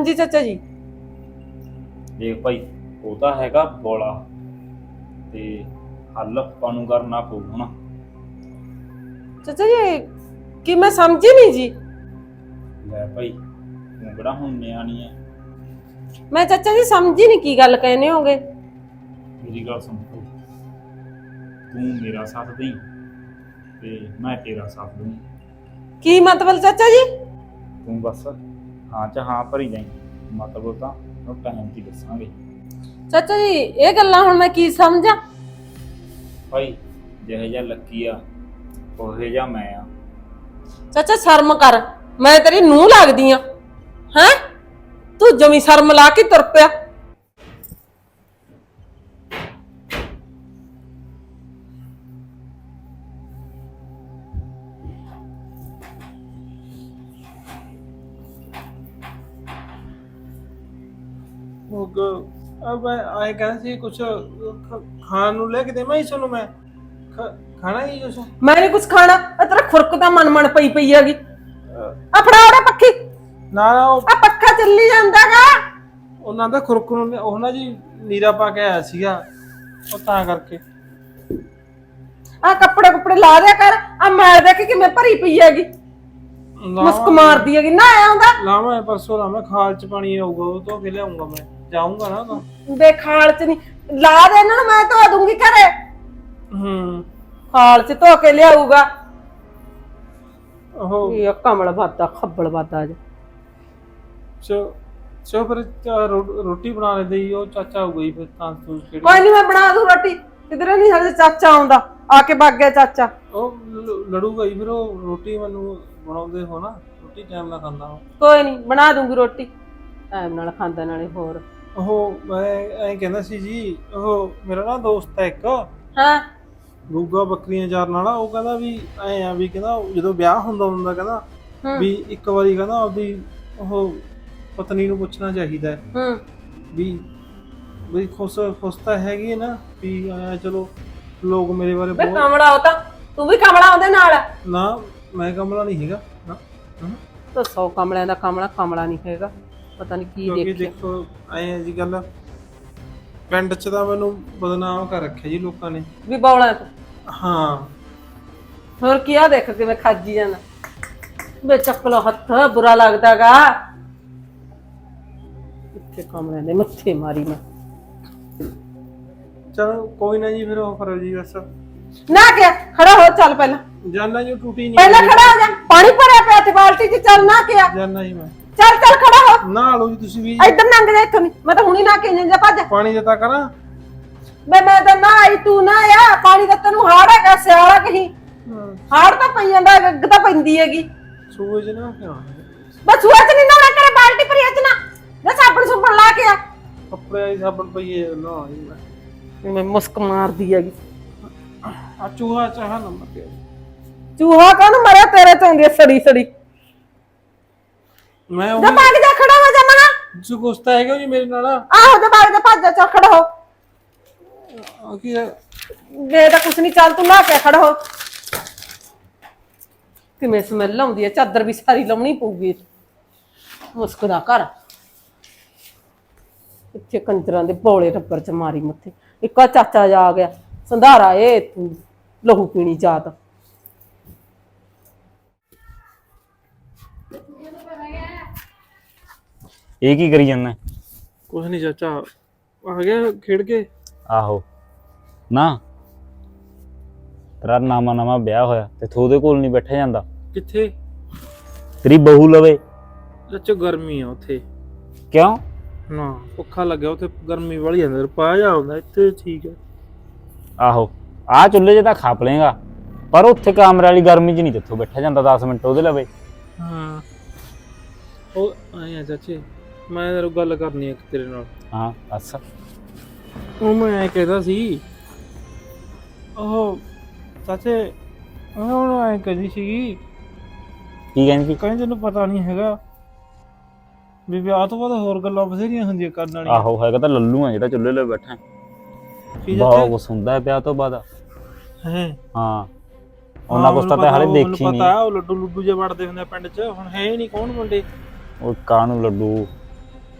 ਹਾਂਜੀ ਚਾਚਾ ਜੀ। ਦੇਖ ਭਾਈ ਉਹ ਤਾਂ ਹੈਗਾ ਬੋਲਾ। ਤੇ ਹੱਲ ਆਪਾਂ ਨੂੰ ਕਰਨਾ ਪਊ ਹੁਣ ਚਾਚਾ ਜੀ ਕਿ ਮੈਂ ਸਮਝੀ ਨਹੀਂ ਜੀ? ਲੈ ਭਾਈ ਤੂੰ ਕਿਹੜਾ ਹੁਣ ਨਿਆਣੀ ਐ। ਮੈਂ ਚਾਚਾ ਜੀ ਸਮਝੀ ਨਹੀਂ ਕੀ ਗੱਲ ਕਹਿੰਦੇ ਹੋਗੇ। ਮੇਰੀ ਗੱਲ ਸੁਣ ਭਾਈ। ਤੂੰ ਮੇਰਾ ਸਾਥ ਦੇਈ ਤੇ ਮੈਂ ਤੇਰਾ ਸਾਥ ਦੂੰ ਕੀ ਮਤਲਬ ਚਾਚਾ ਜੀ? ਤੂੰ ਬਸ ਹਾਂ ਚ ਹਾਂ ਭਰੀ ਜਾਈਂ। ਮਤਲਬ ਤਾਂ ਉਹ ਟਾਈਮ ਦੀ ਦੱਸਾਂਗੇ। ਚਾਚਾ ਜੀ ਇਹ ਗੱਲਾਂ ਹੁਣ ਮੈਂ ਕੀ ਸਮਝਾਂ? ਭਾਈ ਜਿਹੋ ਜਿਹਾ ਲੱਕੀ ਆ ਉਹੋ ਜਿਹਾ ਮੈਂ ਆ। ਚਾਚਾ ਸ਼ਰਮ ਕਰ। ਮੈਂ ਤੇਰੀ ਨੂੰਹ ਲੱਗਦੀ ਆ। ਹੈ? ਤੂੰ ਜਮੀ ਸ਼ਰਮ ਲਾ ਕੇ ਤੁਰ ਪਿਆ। ਉਹ ਅਬ ਆਏ ਕਹਿੰਦੇ ਸੀ ਕੁਛ ਖ- ਖਾਣ ਨੂੰ ਲੈ ਕੇ ਦੇ ਮੈਂ ਇਸ ਨੂੰ ਮੈਂ? ਖ- ਖਾਣਾ ਹੀ ਕੁਛ? ਮੈਂ ਨਹੀਂ ਕੁਝ ਖਾਣਾ। ਇਹ ਤੇਰਾ ਖੁਰਕ ਤਾਂ ਮਨ ਮਨ ਪਈ ਪਈ ਹੈਗੀ। ਆ ਫੜਾ ਉਹਦਾ ਪੱਖੀ। ਨਾ ਨਾ ਉਹ ਆ ਪੱਖਾ ਚੱਲੀ ਜਾਂਦਾਗਾ। ਉਹਨਾਂ ਦਾ ਖੁਰਕ ਨੂੰ ਉਹ ਨਾ ਜੀ ਨੀਰਾ ਪਾ ਕੇ ਆਇਆ ਸੀਗਾ ਉਹ ਤਾਂ ਕਰਕੇ। ਆ ਕੱਪੜੇ ਕੁੱਪੜੇ ਲਾ ਦਿਆ ਕਰ। ਆ ਮੈਲ ਦੇਖ ਕਿਵੇਂ ਭਰੀ ਪਈ ਹੈਗੀ। ਮੁਸਕ ਮਾਰਦੀ ਹੈਗੀ। ਨਾ ਆਉਂਦਾ। ਲਾਵਾਂ ਪਰਸੋਂ ਲਾਵਾਂ ਖਾਲ ਚ ਪਾਣੀ ਆਊਗਾ ਉਹ ਤੋਂ ਕੇ ਲਿਆਉਂਗਾ ਮੈਂ। ਜਾਊਂਗਾ ਨਾ ਤਾਂ। ਦੇ ਖਾਲ ਚ ਨਹੀਂ। ਲਾ ਦੇ ਇਹਨਾਂ ਨੂੰ ਮੈਂ ਧੋ ਦੂੰਗੀ ਘਰੇ। ਹੂੰ। ਖਾਲ ਚ ਧੋ ਕੇ ਲਿਆਊਗਾ। ਉਹ ਇਹ ਕਮਲ ਬਾਦਾ ਖੱਬਲ ਬਾਦਾ ਜੀ ਚੋ ਚੋ ਫਿਰ ਚਾ- ਰੋ- ਰੋਟੀ ਬਣਾ ਲੈਂਦੇ ਜੀ ਉਹ ਚਾਚਾ ਹੋ ਗਈ ਫਿਰ ਤਾਂ ਤੂੰ ਕਿਹੜੀ ਕੋਈ ਨਹੀਂ ਮੈਂ ਬਣਾ ਦੂੰ ਰੋਟੀ। ਕਿਧਰੇ ਨਹੀਂ ਹਜੇ ਚਾਚਾ ਆਉਂਦਾ। ਆ ਕੇ ਵਗ ਗਿਆ ਚਾਚਾ। ਉਹ ਲ- ਲੜੂਗਾ ਹੀ ਫਿਰ ਉਹ ਰੋਟੀ ਮੈਨੂੰ ਬਣਾਉਂਦੇ ਹੋ ਨਾ। ਰੋਟੀ ਟਾਈਮ ਨਾਲ ਖਾਂਦਾ ਉਹ। ਕੋਈ ਨਹੀਂ ਬਣਾ ਦੂੰਗੀ ਰੋਟੀ। ਟਾਈਮ ਨਾਲ ਖਾਂਦਾ ਨਾਲੇ ਹੋਰ। ਉਹ ਮੈਂ ਐਂ ਕਹਿੰਦਾ ਸੀ ਜੀ ਉਹ ਮੇਰਾ ਨਾ ਦੋਸਤ ਹੈ ਇੱਕ। ਹਾਂ। ਗੂਗਾ ਬੱਕਰੀਆਂ ਚਾਰਨ ਵਾਲਾ ਉਹ ਕਹਿੰਦਾ ਵੀ ਐਂ ਆ ਵੀ ਕਹਿੰਦਾ ਜਦੋਂ ਵਿਆਹ ਹੁੰਦਾ ਹੁੰਦਾ ਕਹਿੰਦਾ। ਵੀ ਇੱਕ ਵਾਰੀ ਕਹਿੰਦਾ ਆਪਦੀ ਉਹ ਪਤਨੀ ਨੂੰ ਪੁੱਛਣਾ ਚਾਹੀਦਾ ਹੈ। ਹੂੰ। ਵੀ ਵੀ ਖੁਸ਼ ਖੁਸ਼ ਤਾਂ ਹੈਗੀ ਨਾ ਵੀ ਐਂ ਚਲੋ ਲੋਕ ਮੇਰੇ ਬਾਰੇ ਬੇ ਬਹੁਤ ਕਮਲਾ ਉਹ ਤਾਂ ਤੂੰ ਵੀ ਕਮਲਾ ਉਹਦੇ ਨਾਲ। ਨਾ ਮੈਂ ਕਮਲਾ ਨਹੀਂ ਹੈਗਾ। ਨਾ ਨਾ। ਤਾਂ ਸੌ ਕਮਲਿਆਂ ਦਾ ਕਮਲਾ ਕਮਲਾ ਨਹੀਂ ਹੈਗਾ। ਪਤਾ ਨਹੀਂ ਕੀ ਕਿਉਂਕਿ ਦੇਖਿਆ। ਦੇਖੋ ਐਂ ਹੈ ਜੀ ਗੱਲ। ਪਿੰਡ 'ਚ ਤਾਂ ਮੈਨੂੰ ਬਦਨਾਮ ਕਰ ਰੱਖਿਆ ਜੀ ਲੋਕਾਂ ਨੇ। ਵੀ ਬੌਲਾ ਤੂੰ। ਹਾਂ। ਹੋਰ ਕੀ ਆ ਦੇਖ ਕਿਵੇਂ ਖਾਜੀ ਜਾਂਦਾ। ਬੇ ਚੱਕ ਹੱਥ ਬੁਰਾ ਲੱਗਦਾਗਾ ਇੱਥੇ ਕਮਲਿਆਂ ਦੇ ਮੱਥੇ ਮਾਰੀ ਮੈਂ। ਚਲੋ ਕੋਈ ਨਾ ਜੀ ਫਿਰ ਉਹ ਕਰੋ ਜੀ ਬਸ। ਨਾ ਕਿਆ ਖੜਾ ਹੋ ਚੱਲ ਪਹਿਲਾਂ। ਜਾਨਾ ਜੀ ਟੂਟੀ ਨਹੀਂ ਪਹਿਲਾਂ ਖੜਾ ਹੋ ਜਾ ਪਾਣੀ ਭਰਿਆ ਪਿਆ ਤੇ ਬਾਲਟੀ 'ਚ ਚੱਲ ਨਾ ਕਿਆ। ਜਾਨਾ ਜੀ ਮੈਂ। ਚੱਲ ਚੱਲ ਖੜਾ ਨਾ ਲਓ ਜੀ ਤੁਸੀਂ ਵੀ ਇੱਧਰ ਲੰਘ ਜਾ ਇੱਥੋਂ ਨਹੀਂ ਮੈਂ ਤਾਂ ਹੁਣੀ ਨਾ ਕੇ ਜਾ ਭੱਜ। ਪਾਣੀ ਦਿੱਤਾ ਕਰਾਂ? ਮੈਂ ਮੈਂ ਤਾਂ ਨਾ ਆਈ ਤੂੰ ਨਾ ਆ ਪਾਣੀ ਦਾ ਤੈਨੂੰ ਹਾੜ ਹੈਗਾ ਸਿਆਲਾ ਕਹੀਂ। ਹਾੜ ਤਾਂ ਪਈ ਜਾਂਦਾ ਅੱਗ ਤਾਂ ਪੈਂਦੀ ਹੈਗੀ। ਸੂਏ ਚ ਨਾ ਕਿਉਂ? ਬਸ ਚ ਨਹੀਂ ਨਾ ਕਰੇ ਬਾਲਟੀ ਭਰੀ ਚ ਨਾ। ਜਾ ਸਾਬਣ ਸੁਬਣ ਲਾ ਕੇ ਆ। ਕੱਪੜੇ ਆਈ ਸਾਬਣ ਪਈਏ ਨਾ ਮੈਂ। ਮੁਸਕ ਮਾਰਦੀ ਹੈਗੀ। ਆ ਚੂਹਾ ਚਾਹ ਨੰਬਰ ਤੇ ਚੂਹਾ ਕਾਹਨੂੰ ਮਰਿਆ ਤੇਰੇ ਤੋਂ ਹੁੰਦੀ ਸੜੀ ਸੜੀ ਮੈਂ ਉਹ ਜਾ ਭਾਗ ਜਾ ਖੜਾ ਹੋ ਜਾ ਮਨਾ ਸੁਗੁਸਤਾ ਹੈਗਾ ਜੀ ਮੇਰੇ ਨਾਲ। ਆਹੋ ਜਾ ਭਾਗ ਜਾ ਭੱਜ ਜਾ ਚੱਲ ਖੜਾ ਹੋ। ਆ ਕੀ ਹੈ? ਵੇ ਤਾਂ ਕੁਛ ਨਹੀਂ ਚੱਲ ਤੂੰ ਲਾ ਕੇ ਖੜਾ ਹੋ। ਕਿਵੇਂ ਸਮੈਲ ਆਉਂਦੀ ਹੈ? ਚਾਦਰ ਵੀ ਸਾਰੀ ਲਾਉਣੀ ਪਊਗੀ। ਮੁਸਕ ਦਾ ਘਰ। ਇੱਥੇ ਕੰਜਰਾਂ ਦੇ ਬੋਲੇ ਰੱਬਰ ਚ ਮਾਰੀ ਮੱਥੇ। ਇੱਕਾ ਚਾਚਾ ਜਾ ਆ ਗਿਆ। ਸੰਧਾਰਾ ਏ ਤੂੰ ਲਹੂ ਪੀਣੀ ਜਾਤ। ਇਹ ਕੀ ਕਰੀ ਜਾਂਦਾ? ਕੁਛ ਨਹੀਂ ਚਾਚਾ ਆ ਗਿਆ ਖੇਡ ਕੇ। ਆਹੋ। ਨਾ। ਤੇਰਾ ਨਾਮਾ ਨਵਾਂ ਵਿਆਹ ਹੋਇਆ ਤੇ ਉਹਦੇ ਕੋਲ ਨਹੀਂ ਬੈਠਿਆ ਜਾਂਦਾ। ਕਿੱਥੇ? ਤੇਰੀ ਬਹੂ ਲਵੇ। ਚਾਚਾ ਗਰਮੀ ਆ ਉੱਥੇ। ਕਿਉਂ? ਨਾ ਪੱਖਾ ਲੱਗਿਆ ਉੱਥੇ ਗਰਮੀ ਵਾਲੀ ਅੰਦਰ। ਪਾ ਜਾ ਹੁੰਦਾ ਇੱਥੇ ਠੀਕ ਹੈ ਆਹੋ। ਆ ਚੁੱਲ੍ਹੇ 'ਚ ਤਾਂ ਖਾਪ ਲੇਗਾ ਪਰ ਉੱਥੇ ਕਮਰੇ ਵਾਲੀ ਗਰਮੀ 'ਚ ਨਹੀਂ ਜਿੱਥੋਂ ਬੈਠਿਆ ਜਾਂਦਾ 10 ਮਿੰਟ ਉਹਦੇ ਲਵੇ। ਹਾਂ। ਉਹ ਆਇਆ ਚਾਚੇ। ਮੈਂ ਤੇਰੇ ਗੱਲ ਕਰਨੀ ਹੈ ਤੇਰੇ ਨਾਲ। ਹਾਂ ਬਸ ਉਹ ਮੈਂ ਕਹਿੰਦਾ ਸੀ ਉਹ ਚਾਚੇ ਉਹ ਹੁਣ ਐ ਕਹਿੰਦੀ ਸੀਗੀ ਕੀ ਕਹਿੰਦੀ ਕਹਿੰਦੀ ਤੈਨੂੰ ਪਤਾ ਨਹੀਂ ਹੈਗਾ ਵੀ ਵਿਆਹ ਤੋਂ ਬਾਅਦ ਹੋਰ ਗੱਲਾਂ ਬਥੇਰੀਆਂ ਹੁੰਦੀਆਂ ਕਰਨ ਵਾਲੀਆਂ। ਆਹੋ ਹੈਗਾ ਤਾਂ ਲੱਲੂ ਆ ਜਿਹੜਾ ਚੁੱਲ੍ਹੇ 'ਤੇ ਬੈਠਾ। ਬਹੁਤ ਕੁਛ ਹੁੰਦਾ ਹੈ ਵਿਆਹ ਤੋਂ ਬਾਅਦ। ਹੈ? ਹਾਂ। ਉਹਨਾਂ ਕੁਛ ਤਾਂ ਹਾਲੇ ਦੇਖੀ ਪਤਾ ਨਹੀਂ ਉਹ ਲੱਡੂ ਲੁੱਡੂ ਜੇ ਵੜਦੇ ਹੁੰਦੇ ਆ ਪਿੰਡ 'ਚ ਹੁਣ ਹੈ ਹੀ ਨਹੀਂ ਕੌਣ ਮੁੰਡੇ ਉਹ ਕਾਨੂੰ ਲੱਡੂ?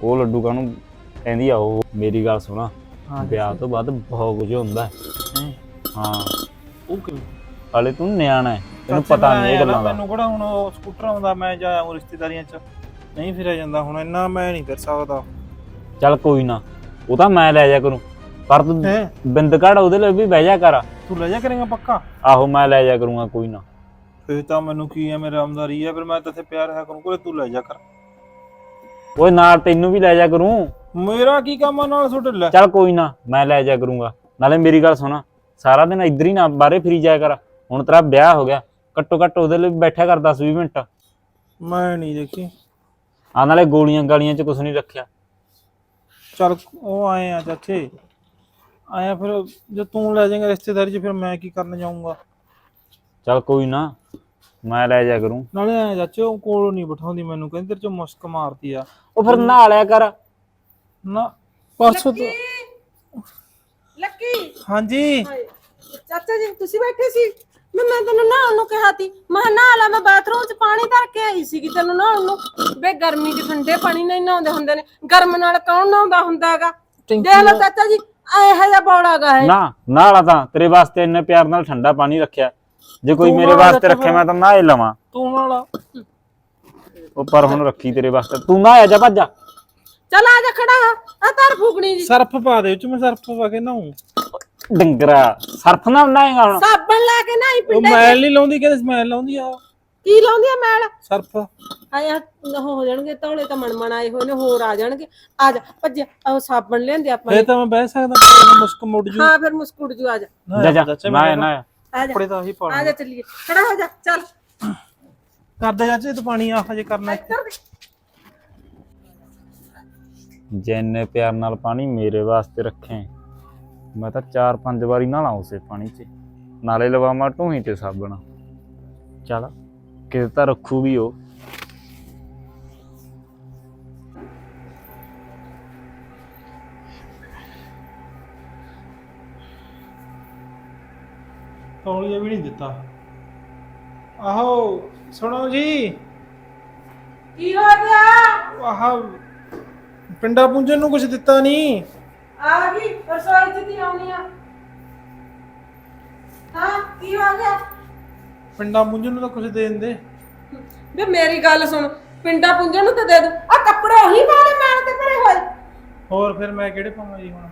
ਉਹ ਲੱਡੂ ਕਾਹਨੂੰ ਕਹਿੰਦੀ ਆ ਉਹ ਮੇਰੀ ਗੱਲ ਸੁਣਾ। ਹਾਂ ਵਿਆਹ ਤੋਂ ਬਾਅਦ ਬਹੁਤ ਕੁਝ ਹੁੰਦਾ। ਹੈ। ਹੈਂ? ਹਾਂ ਉਹ ਕਿਵੇਂ ਹਾਲੇ ਤੂੰ ਨਿਆਣਾ ਹੈ ਤੈਨੂੰ ਪਤਾ ਮੈਂ ਨਹੀਂ ਇਹ ਗੱਲਾਂ ਦਾ। ਮੈਨੂੰ ਕਿਹੜਾ ਹੁਣ ਉਹ ਸਕੂਟਰ ਆਉਂਦਾ ਮੈਂ ਜਾਇਆ ਉਹ ਰਿਸ਼ਤੇਦਾਰੀਆਂ 'ਚ ਨਹੀਂ ਫਿਰਿਆ ਜਾਂਦਾ ਹੁਣ ਇੰਨਾ ਮੈਂ ਨਹੀਂ ਕਰ ਸਕਦਾ। ਚੱਲ ਕੋਈ ਨਾ ਉਹ ਤਾਂ ਮੈਂ ਲੈ ਜਾ ਕਰੂੰ। ਪਰ ਤੂੰ ਹੈ? ਬਿੰਦ ਘੜ ਉਹਦੇ ਲਈ ਵੀ ਬਹਿ ਜਾ ਕਰ। ਤੂੰ ਲੈ ਜਾ ਕਰੇਗਾ ਪੱਕਾ? ਆਹੋ ਮੈਂ ਲੈ ਜਾ ਕਰੂੰਗਾ ਕੋਈ ਨਾ। ਫੇਰ ਤਾਂ ਮੈਨੂੰ ਕੀ ਹੈ ਮੇਰੇ ਆਮਦਾਰੀ ਹੈ ਫਿਰ ਮੈਂ ਤਾਂ ਤੇ ਪਿਆਰ ਹੈ ਕਰੂੰ ਕੋਲੇ ਤੂੰ ਲੈ ਜਾ ਕਰ। ਓਏ ਨਾਲ ਤੈਨੂੰ ਵੀ ਲੈ ਜਾ ਕਰੂੰ। ਮੇਰਾ ਕੀ ਕੰਮ ਆ ਨਾਲ ਤੁਹਾਡੇ ਲੈ। ਚੱਲ ਕੋਈ ਨਾ ਮੈਂ ਲੈ ਜਾ ਕਰੂੰਗਾ। ਨਾਲੇ ਮੇਰੀ ਗੱਲ ਸੁਣ ਸਾਰਾ ਦਿਨ ਇੱਧਰ ਹੀ ਨਾ ਬਾਹਰੇ ਫਿਰੀ ਜਾਇਆ ਕਰ। ਹੁਣ ਤੇਰਾ ਵਿਆਹ ਹੋ ਗਿਆ ਘੱਟੋ ਘੱਟ ਉਹਦੇ ਲਈ ਬੈਠਿਆ ਕਰ 10 20 ਮਿੰਟ। ਮੈਂ ਨਹੀਂ ਦੇਖੀ। ਆ ਨਾਲੇ ਗੋਲੀਆਂ ਗਾਲੀਆਂ ਚ ਕੁਝ ਨਹੀਂ ਰੱਖਿਆ। ਚੱਲ ਉਹ ਆਏ ਆ ਚਾਚੇ। ਆਇਆ ਫਿਰ ਜੇ ਤੂੰ ਲੈ ਜਾਏਗਾ ਰਿਸ਼ਤੇਦਾਰੀ 'ਚ ਫਿਰ ਮੈਂ ਕੀ ਕਰਨ ਜਾਊਂਗਾ? ਚੱਲ ਕੋਈ ਨਾ ਮੈਂ ਲੈ ਜਾ ਕਰੂੰ। ਨਾਲੇ ਆਇਆ ਚਾਚੇ ਕੋਲ ਨਹੀਂ ਬਿਠਾਉਂਦੀ ਮੈਨੂੰ ਕਹਿੰਦੀ ਤੇਰੇ 'ਚ ਮੁਸਕ ਮਾਰਦੀ ਆ। ਉਹ ਫਿਰ ਨਹਾ ਲਿਆ ਕਰ। ਨਾ ਪਰਸੋਂ ਤੋਂ ਲੱਕੀ! ਹਾਂਜੀ। ਹਾਏ, ਚਾਚਾ ਜੀ ਤੁਸੀਂ ਬੈਠੇ ਸੀ? ਮੈਂ ਮੈਂ ਤੈਨੂੰ ਨਹਾਉਣ ਨੂੰ ਕਿਹਾ ਤੀ। ਮੈਂ ਕਿਹਾ ਨਹਾ ਲਾ ਮੈਂ ਬਾਥਰੂਮ 'ਚ ਪਾਣੀ ਧਰ ਕੇ ਆਈ ਸੀਗੀ ਤੈਨੂੰ ਨਹਾਉਣ ਨੂੰ। ਬੇ ਗਰਮੀ 'ਚ ਠੰਡੇ ਪਾਣੀ ਨਾਲ ਹੀ ਨਹਾਉਂਦੇ ਹੁੰਦੇ ਨੇ। ਗਰਮ ਨਾਲ ਕੌਣ ਨਹਾਉਂਦਾ ਹੁੰਦਾ ਹੈਗਾ ਦੇਖ ਲਓ ਚਾਚਾ ਜੀ ਆਏ ਹੈ ਬੌੜਾਗਾ ਹੈ ਨਾ ਨਾਲਾ ਤਾਂ। ਤੇਰੇ ਵਾਸਤੇ ਇੰਨੇ ਪਿਆਰ ਨਾਲ ਠੰਡਾ ਪਾਣੀ ਰੱਖਿਆ। ਜੇ ਕੋਈ ਮੇਰੇ ਵਾਸਤੇ ਰੱਖਿਆ ਰੱਖੇ ਮੈਂ ਤਾਂ ਹੀ ਲਵਾਂ। ਤੂੰ ਨਾਲ ਆ। ਉਹ ਪਰ ਹੁਣ ਰੱਖੀ ਤੇਰੇ ਵਾਸਤੇ। ਤੂੰ ਨਾ ਆ ਜਾ ਭੱਜਾ ਚੱਲ ਆ ਜਾ ਖੜਾ। ਆ ਧਰ ਫੂਕਣੀ ਜੀ। ਸਰਫ ਪਾ ਦੇ ਉਹ ਚ ਮੈਂ ਸਰਫ ਪਾ ਕੇ ਨਹਾਉਂ। ਡੰਗਰਾ ਸਰਫ ਨਾ ਬਣਾਏਗਾ ਹੁਣ। ਸਾਬਣ ਲਾ ਕੇ ਨਹਾਈ ਉਹ ਪਿੰਡੇ ਮੈਲ ਨਹੀਂ ਲਾਉਂਦੀ ਕਹਿੰਦੇ ਸਮੈਲ ਲਾਉਂਦੀ ਆ। ਕੀ ਲਾਉਂਦੀ ਆ ਮੈਲ? ਸਰਫ। ਆਇਆ ਉਹ ਹੋ ਜਾਣਗੇ ਤੌਲੇ ਤਾਂ ਮਨਮਨ ਆਏ ਹੋਏ ਨੇ ਹੋਰ ਆ ਜਾਣਗੇ। ਆ ਜਾ ਭੱਜ ਉਹ ਸਾਬਣ ਲਿਆਂਦੇ ਆਪਾਂ ਫੇਰ ਤਾਂ ਮੈਂ ਬਹਿ ਸਕਦਾ ਪਰ ਮੁਸਕ ਮੁੜ ਜੂ। ਹਾਂ ਫਿਰ ਮੁਸਕੁੜ ਜੂ ਆ ਜਾ। ਜਾ ਜਾ। ਨਾ। ਨਾ ਆ ਜਾ ਕੱਪੜੇ ਤਾਂ ਹੀ ਪਾ ਆ ਜਾ ਚੱਲੀਏ। ਖੜਾ ਹੋ ਜਾ ਚੱਲ। ਕਰਦੇ ਚਾਚੇ ਤੂੰ ਪਾਣੀ ਆ ਹਜੇ ਕਰਨਾ ਇੱਧਰ ਦੇ। ਜਿੰਨੇ ਪਿਆਰ ਨਾਲ ਪਾਣੀ ਮੇਰੇ ਵਾਸਤੇ ਰੱਖੇ ਮੈਂ ਤਾਂ ਚਾਰ ਪੰਜ ਵਾਰੀ ਨਹਾਲਾਂ ਉਸੇ ਪਾਣੀ 'ਚ। ਨਾਲੇ ਲਵਾਵਾਂ ਢੂਹੀ ਤੇ ਸਾਬਣ। ਚੱਲ ਕਿਤੇ ਤਾਂ ਰੱਖੂਗੀ ਉਹ। ਤੌਲੀਆ ਵੀ ਨਹੀਂ ਦਿੱਤਾ। ਆਹੋ ਸੁਣੋ ਜੀ। ਕੀ ਹੋ ਗਿਆ? ਆਹ ਪਿੰਡਾ ਪੁੰਜਨ ਨੂੰ ਕੁਝ ਦਿੱਤਾ ਨਹੀਂ। ਆ ਗਈ ਰਸੋਈ ਚ ਦੀ ਆਉਣੀ ਆ? ਹਾਂ ਕੀ ਹੋ ਗਿਆ? ਪਿੰਡਾ ਪੁੰਜਨ ਨੂੰ ਤਾਂ ਕੁਝ ਦੇ ਦਿੰਦੇ। ਵੇ ਮੇਰੀ ਗੱਲ ਸੁਣ ਪਿੰਡਾ ਪੁੰਜਣ ਨੂੰ ਤੇ ਦੇ ਦੋ। ਆ ਕੱਪੜੇ ਉਹੀ ਵਾਲੇ ਮੈਲ ਤੇ ਭਰੇ ਹੋਏ। ਹੋਰ ਫਿਰ ਮੈਂ ਕਿਹੜੇ ਪਾਵਾਂ ਜੀ ਹੁਣ?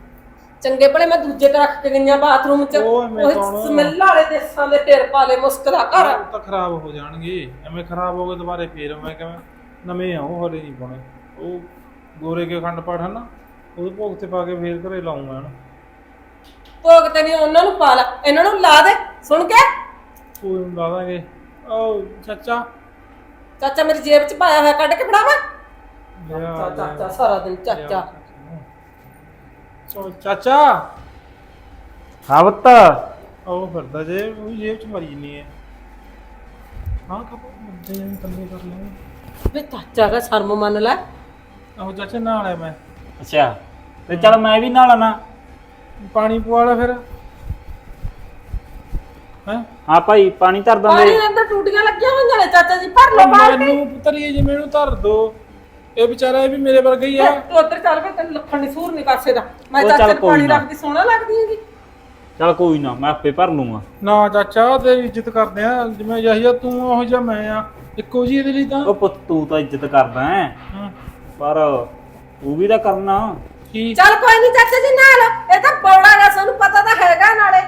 ਚੰਗੇ ਭਲੇ ਮੈਂ ਦੂਜੇ ਤੇ ਰੱਖ ਕੇ ਗਈਆਂ ਬਾਥਰੂਮ ਚ। ਕੌਣ? ਸਮੈਲ ਵਾਲੇ ਦੇਸਾਂ ਦੇ ਢੇਰ ਪਾਲੇ ਮੁਸਕ ਦਾ ਘਰ। ਉਹ ਤਾਂ ਖਰਾਬ ਹੋ ਜਾਣਗੇ। ਐਵੇਂ ਖਰਾਬ ਹੋ ਗਏ ਦੁਬਾਰੇ ਫੇਰ ਮੈਂ ਕਿਵੇਂ ਨਵੇਂ ਆ ਉਹ ਹਲੇ ਨਹੀਂ ਪਾਉਣੇ। ਉਹ ਗੋਰੇ ਕੇ ਖੰਡ ਪਾਠ ਹੈ ਨਾ ਉਹਦੇ ਭੋਗ ਤੇ ਪਾ ਕੇ ਫੇਰ ਘਰੇ ਲਾਉਂਗਾ ਹਨ ਭੋਗ ਤੇ ਨਹੀਂ ਉਹਨਾਂ ਨੂੰ ਪਾ ਲਾ। ਇਹਨਾਂ ਨੂੰ ਲਾ ਦੇ। ਸੁਣ ਕੇ। ਕੋਈ ਨੂੰ ਲਾ ਦਾਂਗੇ। ਓ ਚਾਚਾ। ਚਾਚਾ ਮੇਰੀ ਜੇਬ ਚ ਪਾਇਆ ਹੋਇਆ ਕੱਢ ਕੇ ਫੜਾਵਾ। ਲਿਆ, ਚਾਚਾ ਲਿਆ, ਚਾਚਾ ਸਾਰਾ ਦਿਨ ਚਾਚਾ। ਚਾਚਾ। ਹਾਂ ਬੱਤ ਉਹ ਫਿਰਦਾ ਜੇ ਉਹ ਜੇਬ ਚ ਮਰੀ ਨਹੀਂ ਹੈ। ਹਾਂ ਕਪ ਮੁੰਡੇ ਨੂੰ ਕੰਨੇ ਕਰ ਲਾਂਗੇ ਵੇ ਚਾਚਾ ਦਾ ਸ਼ਰਮ ਮੰਨ ਲੈ। ਆਹੋ ਚਾਚਾ ਨਾਲ ਹੈ ਮੈਂ। ਅੱਛਾ ਤੇ ਚੱਲ ਮੈਂ ਵੀ ਨਹਾ ਲੈਣਾ ਪਾਣੀ ਪਵਾ ਲੈ ਫਿਰ। ਹੈ? ਹਾਂ ਭਾਈ ਪਾਣੀ ਧਰ ਪਾਣੀ ਦਿੰਦੇ ਦੇ ਅੰਦਰ ਟੂਟੀਆਂ ਲੱਗੀਆਂ ਹੋਈਆਂ ਨੇ ਚਾਚਾ ਜੀ ਭਰ ਲਓ ਬਾਲਟੀ ਮੈਨੂੰ ਪੁੱਤਰੀ ਜੇ ਮੈਨੂੰ ਧਰ ਦੋ ਇਹ ਵਿਚਾਰਾ ਇਹ ਵੀ ਮੇਰੇ ਵਰਗਾ ਹੀ ਆ। ਉੱਧਰ ਚੱਲ ਵੇ ਤੈਨੂੰ ਲੱਖਣ ਦੀ ਸੂਰ ਨਹੀਂ ਕਾਸੇ ਦਾ ਮੈਂ ਉਹ ਚੱਲ ਚਾਚੇ ਨੂੰ ਕੋਈ ਪਾਣੀ ਨਾ। ਰੱਖਦੀ ਸੋਹਣਾ ਲੱਗਦੀ ਹੈਗੀ। ਚੱਲ ਕੋਈ ਨਾ ਮੈਂ ਆਪੇ ਭਰ ਲੂੰਗਾ। ਨਾ ਚਾਚਾ ਤੇਰੀ ਇੱਜ਼ਤ ਕਰਦੇ ਆ। ਜਿਵੇਂ ਜਹੀਆ ਤੂੰ ਉਹ ਜਿਹਾ ਮੈਂ ਆ। ਇੱਕੋ ਜੀ ਇਹਦੇ ਲਈ ਤਾਂ। ਉਹ ਪੁੱਤ ਤੂੰ ਤਾਂ ਇੱਜ਼ਤ ਕਰਦਾ ਹੈ। ਹਾਂ, ਪਰ ਉਹ ਵੀ ਤਾਂ ਕਰਨਾ। ਕੀ? ਚੱਲ ਕੋਈ ਨਹੀਂ ਚਾਚਾ ਜੀ ਨਾਲ। ਇਹ ਤਾਂ ਬੌੜਾ ਗਾ ਸਾਨੂੰ ਪਤਾ ਤਾਂ ਹੈਗਾ ਨਾਲੇ।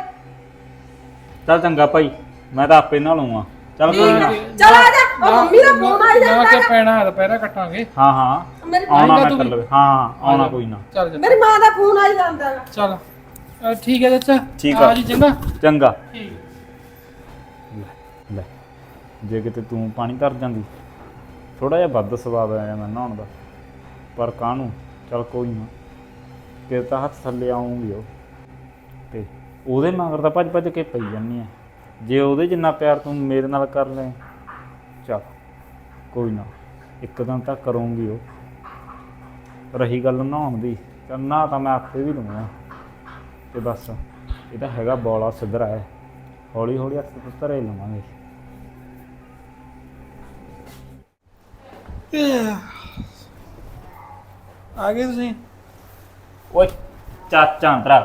ਚੱਲ ਚੰਗਾ ਭਾਈ ਮੈਂ ਤਾਂ ਆਪੇ ਨਹਾ ਲੂੰਗਾ ਚੱਲ ਕੋਈ ਨਾ। ਚੱਲ ਆ ਜਾ। ਉਹ ਮੰਮੀ ਦਾ ਫੋਨ ਆਈ ਨਾ ਜਾਂਦਾ ਕਿ ਹੈਗਾ। ਪੈਣਾ ਦੁਪਹਿਰਾ ਕੱਟਾਂਗੇ। ਹਾਂ ਹਾਂ। ਮੇਰੀ ਆਉਣਾ ਮੈਂ ਕਰ? ਲਵੇ ਹਾਂ ਆਉਣਾ ਕੋਈ ਨਾ। ਚੱਲ ਜਾ। ਮੇਰੀ ਮਾਂ ਦਾ ਫੋਨ ਆਈ ਜਾਂਦਾ ਹੈਗਾ। ਚੱਲ। ਠੀਕ ਹੈ ਚਾਚਾ। ਠੀਕ ਆ। ਆ ਜੀ ਚੰਗਾ। ਚੰਗਾ। ਠੀਕ। ਲੈ ਲੈ। ਜੇ ਕਿਤੇ ਤੂੰ ਪਾਣੀ ਧਰ ਜਾਂਦੀ। ਥੋੜਾ ਜਿਹਾ ਵੱਧ ਸਵਾਦ ਆਇਆ ਮੈਂ ਨਹਾਉਣ ਦਾ। ਪਰ ਕਾਹਨੂੰ? ਚੱਲ ਕੋਈ ਨਾ। ਤੇਰੇ ਤਾਂ ਹੱਥ ਥੱਲੇ ਆਉਂਗੀ ਉਹ। ਤੇ ਉਹਦੇ ਮਗਰ ਤਾਂ ਭੱਜ ਭੱਜ ਕੇ ਪਈ ਜਾਂਦੀ ਆ। ਜੇ ਉਹਦੇ ਜਿੰਨਾ ਪਿਆਰ ਤੂੰ ਮੇਰੇ ਨਾਲ ਕਰ ਲੈ ਚੱਲ ਕੋਈ ਨਾ ਇੱਕ ਦਿਨ ਤਾਂ ਕਰੂੰਗੀ ਉਹ। ਰਹੀ ਗੱਲ ਨਹਾਉਣ ਦੀ ਨਾ ਤਾਂ ਮੈਂ ਆਪੇ ਵੀ ਲੂੰਗਾ ਤੇ ਬਸ ਇਹ ਤਾਂ ਹੈਗਾ ਬੋਲਾ ਸਿੱਧਰਾ ਹੈ। ਹੌਲੀ ਹੌਲੀ ਹੱਥ ਤੋਂ ਧਰੇ ਲਵਾਂਗੇ। ਆ ਗਏ ਤੁਸੀਂ? ਓਏ ਚਾਚਾ ਤੇਰਾ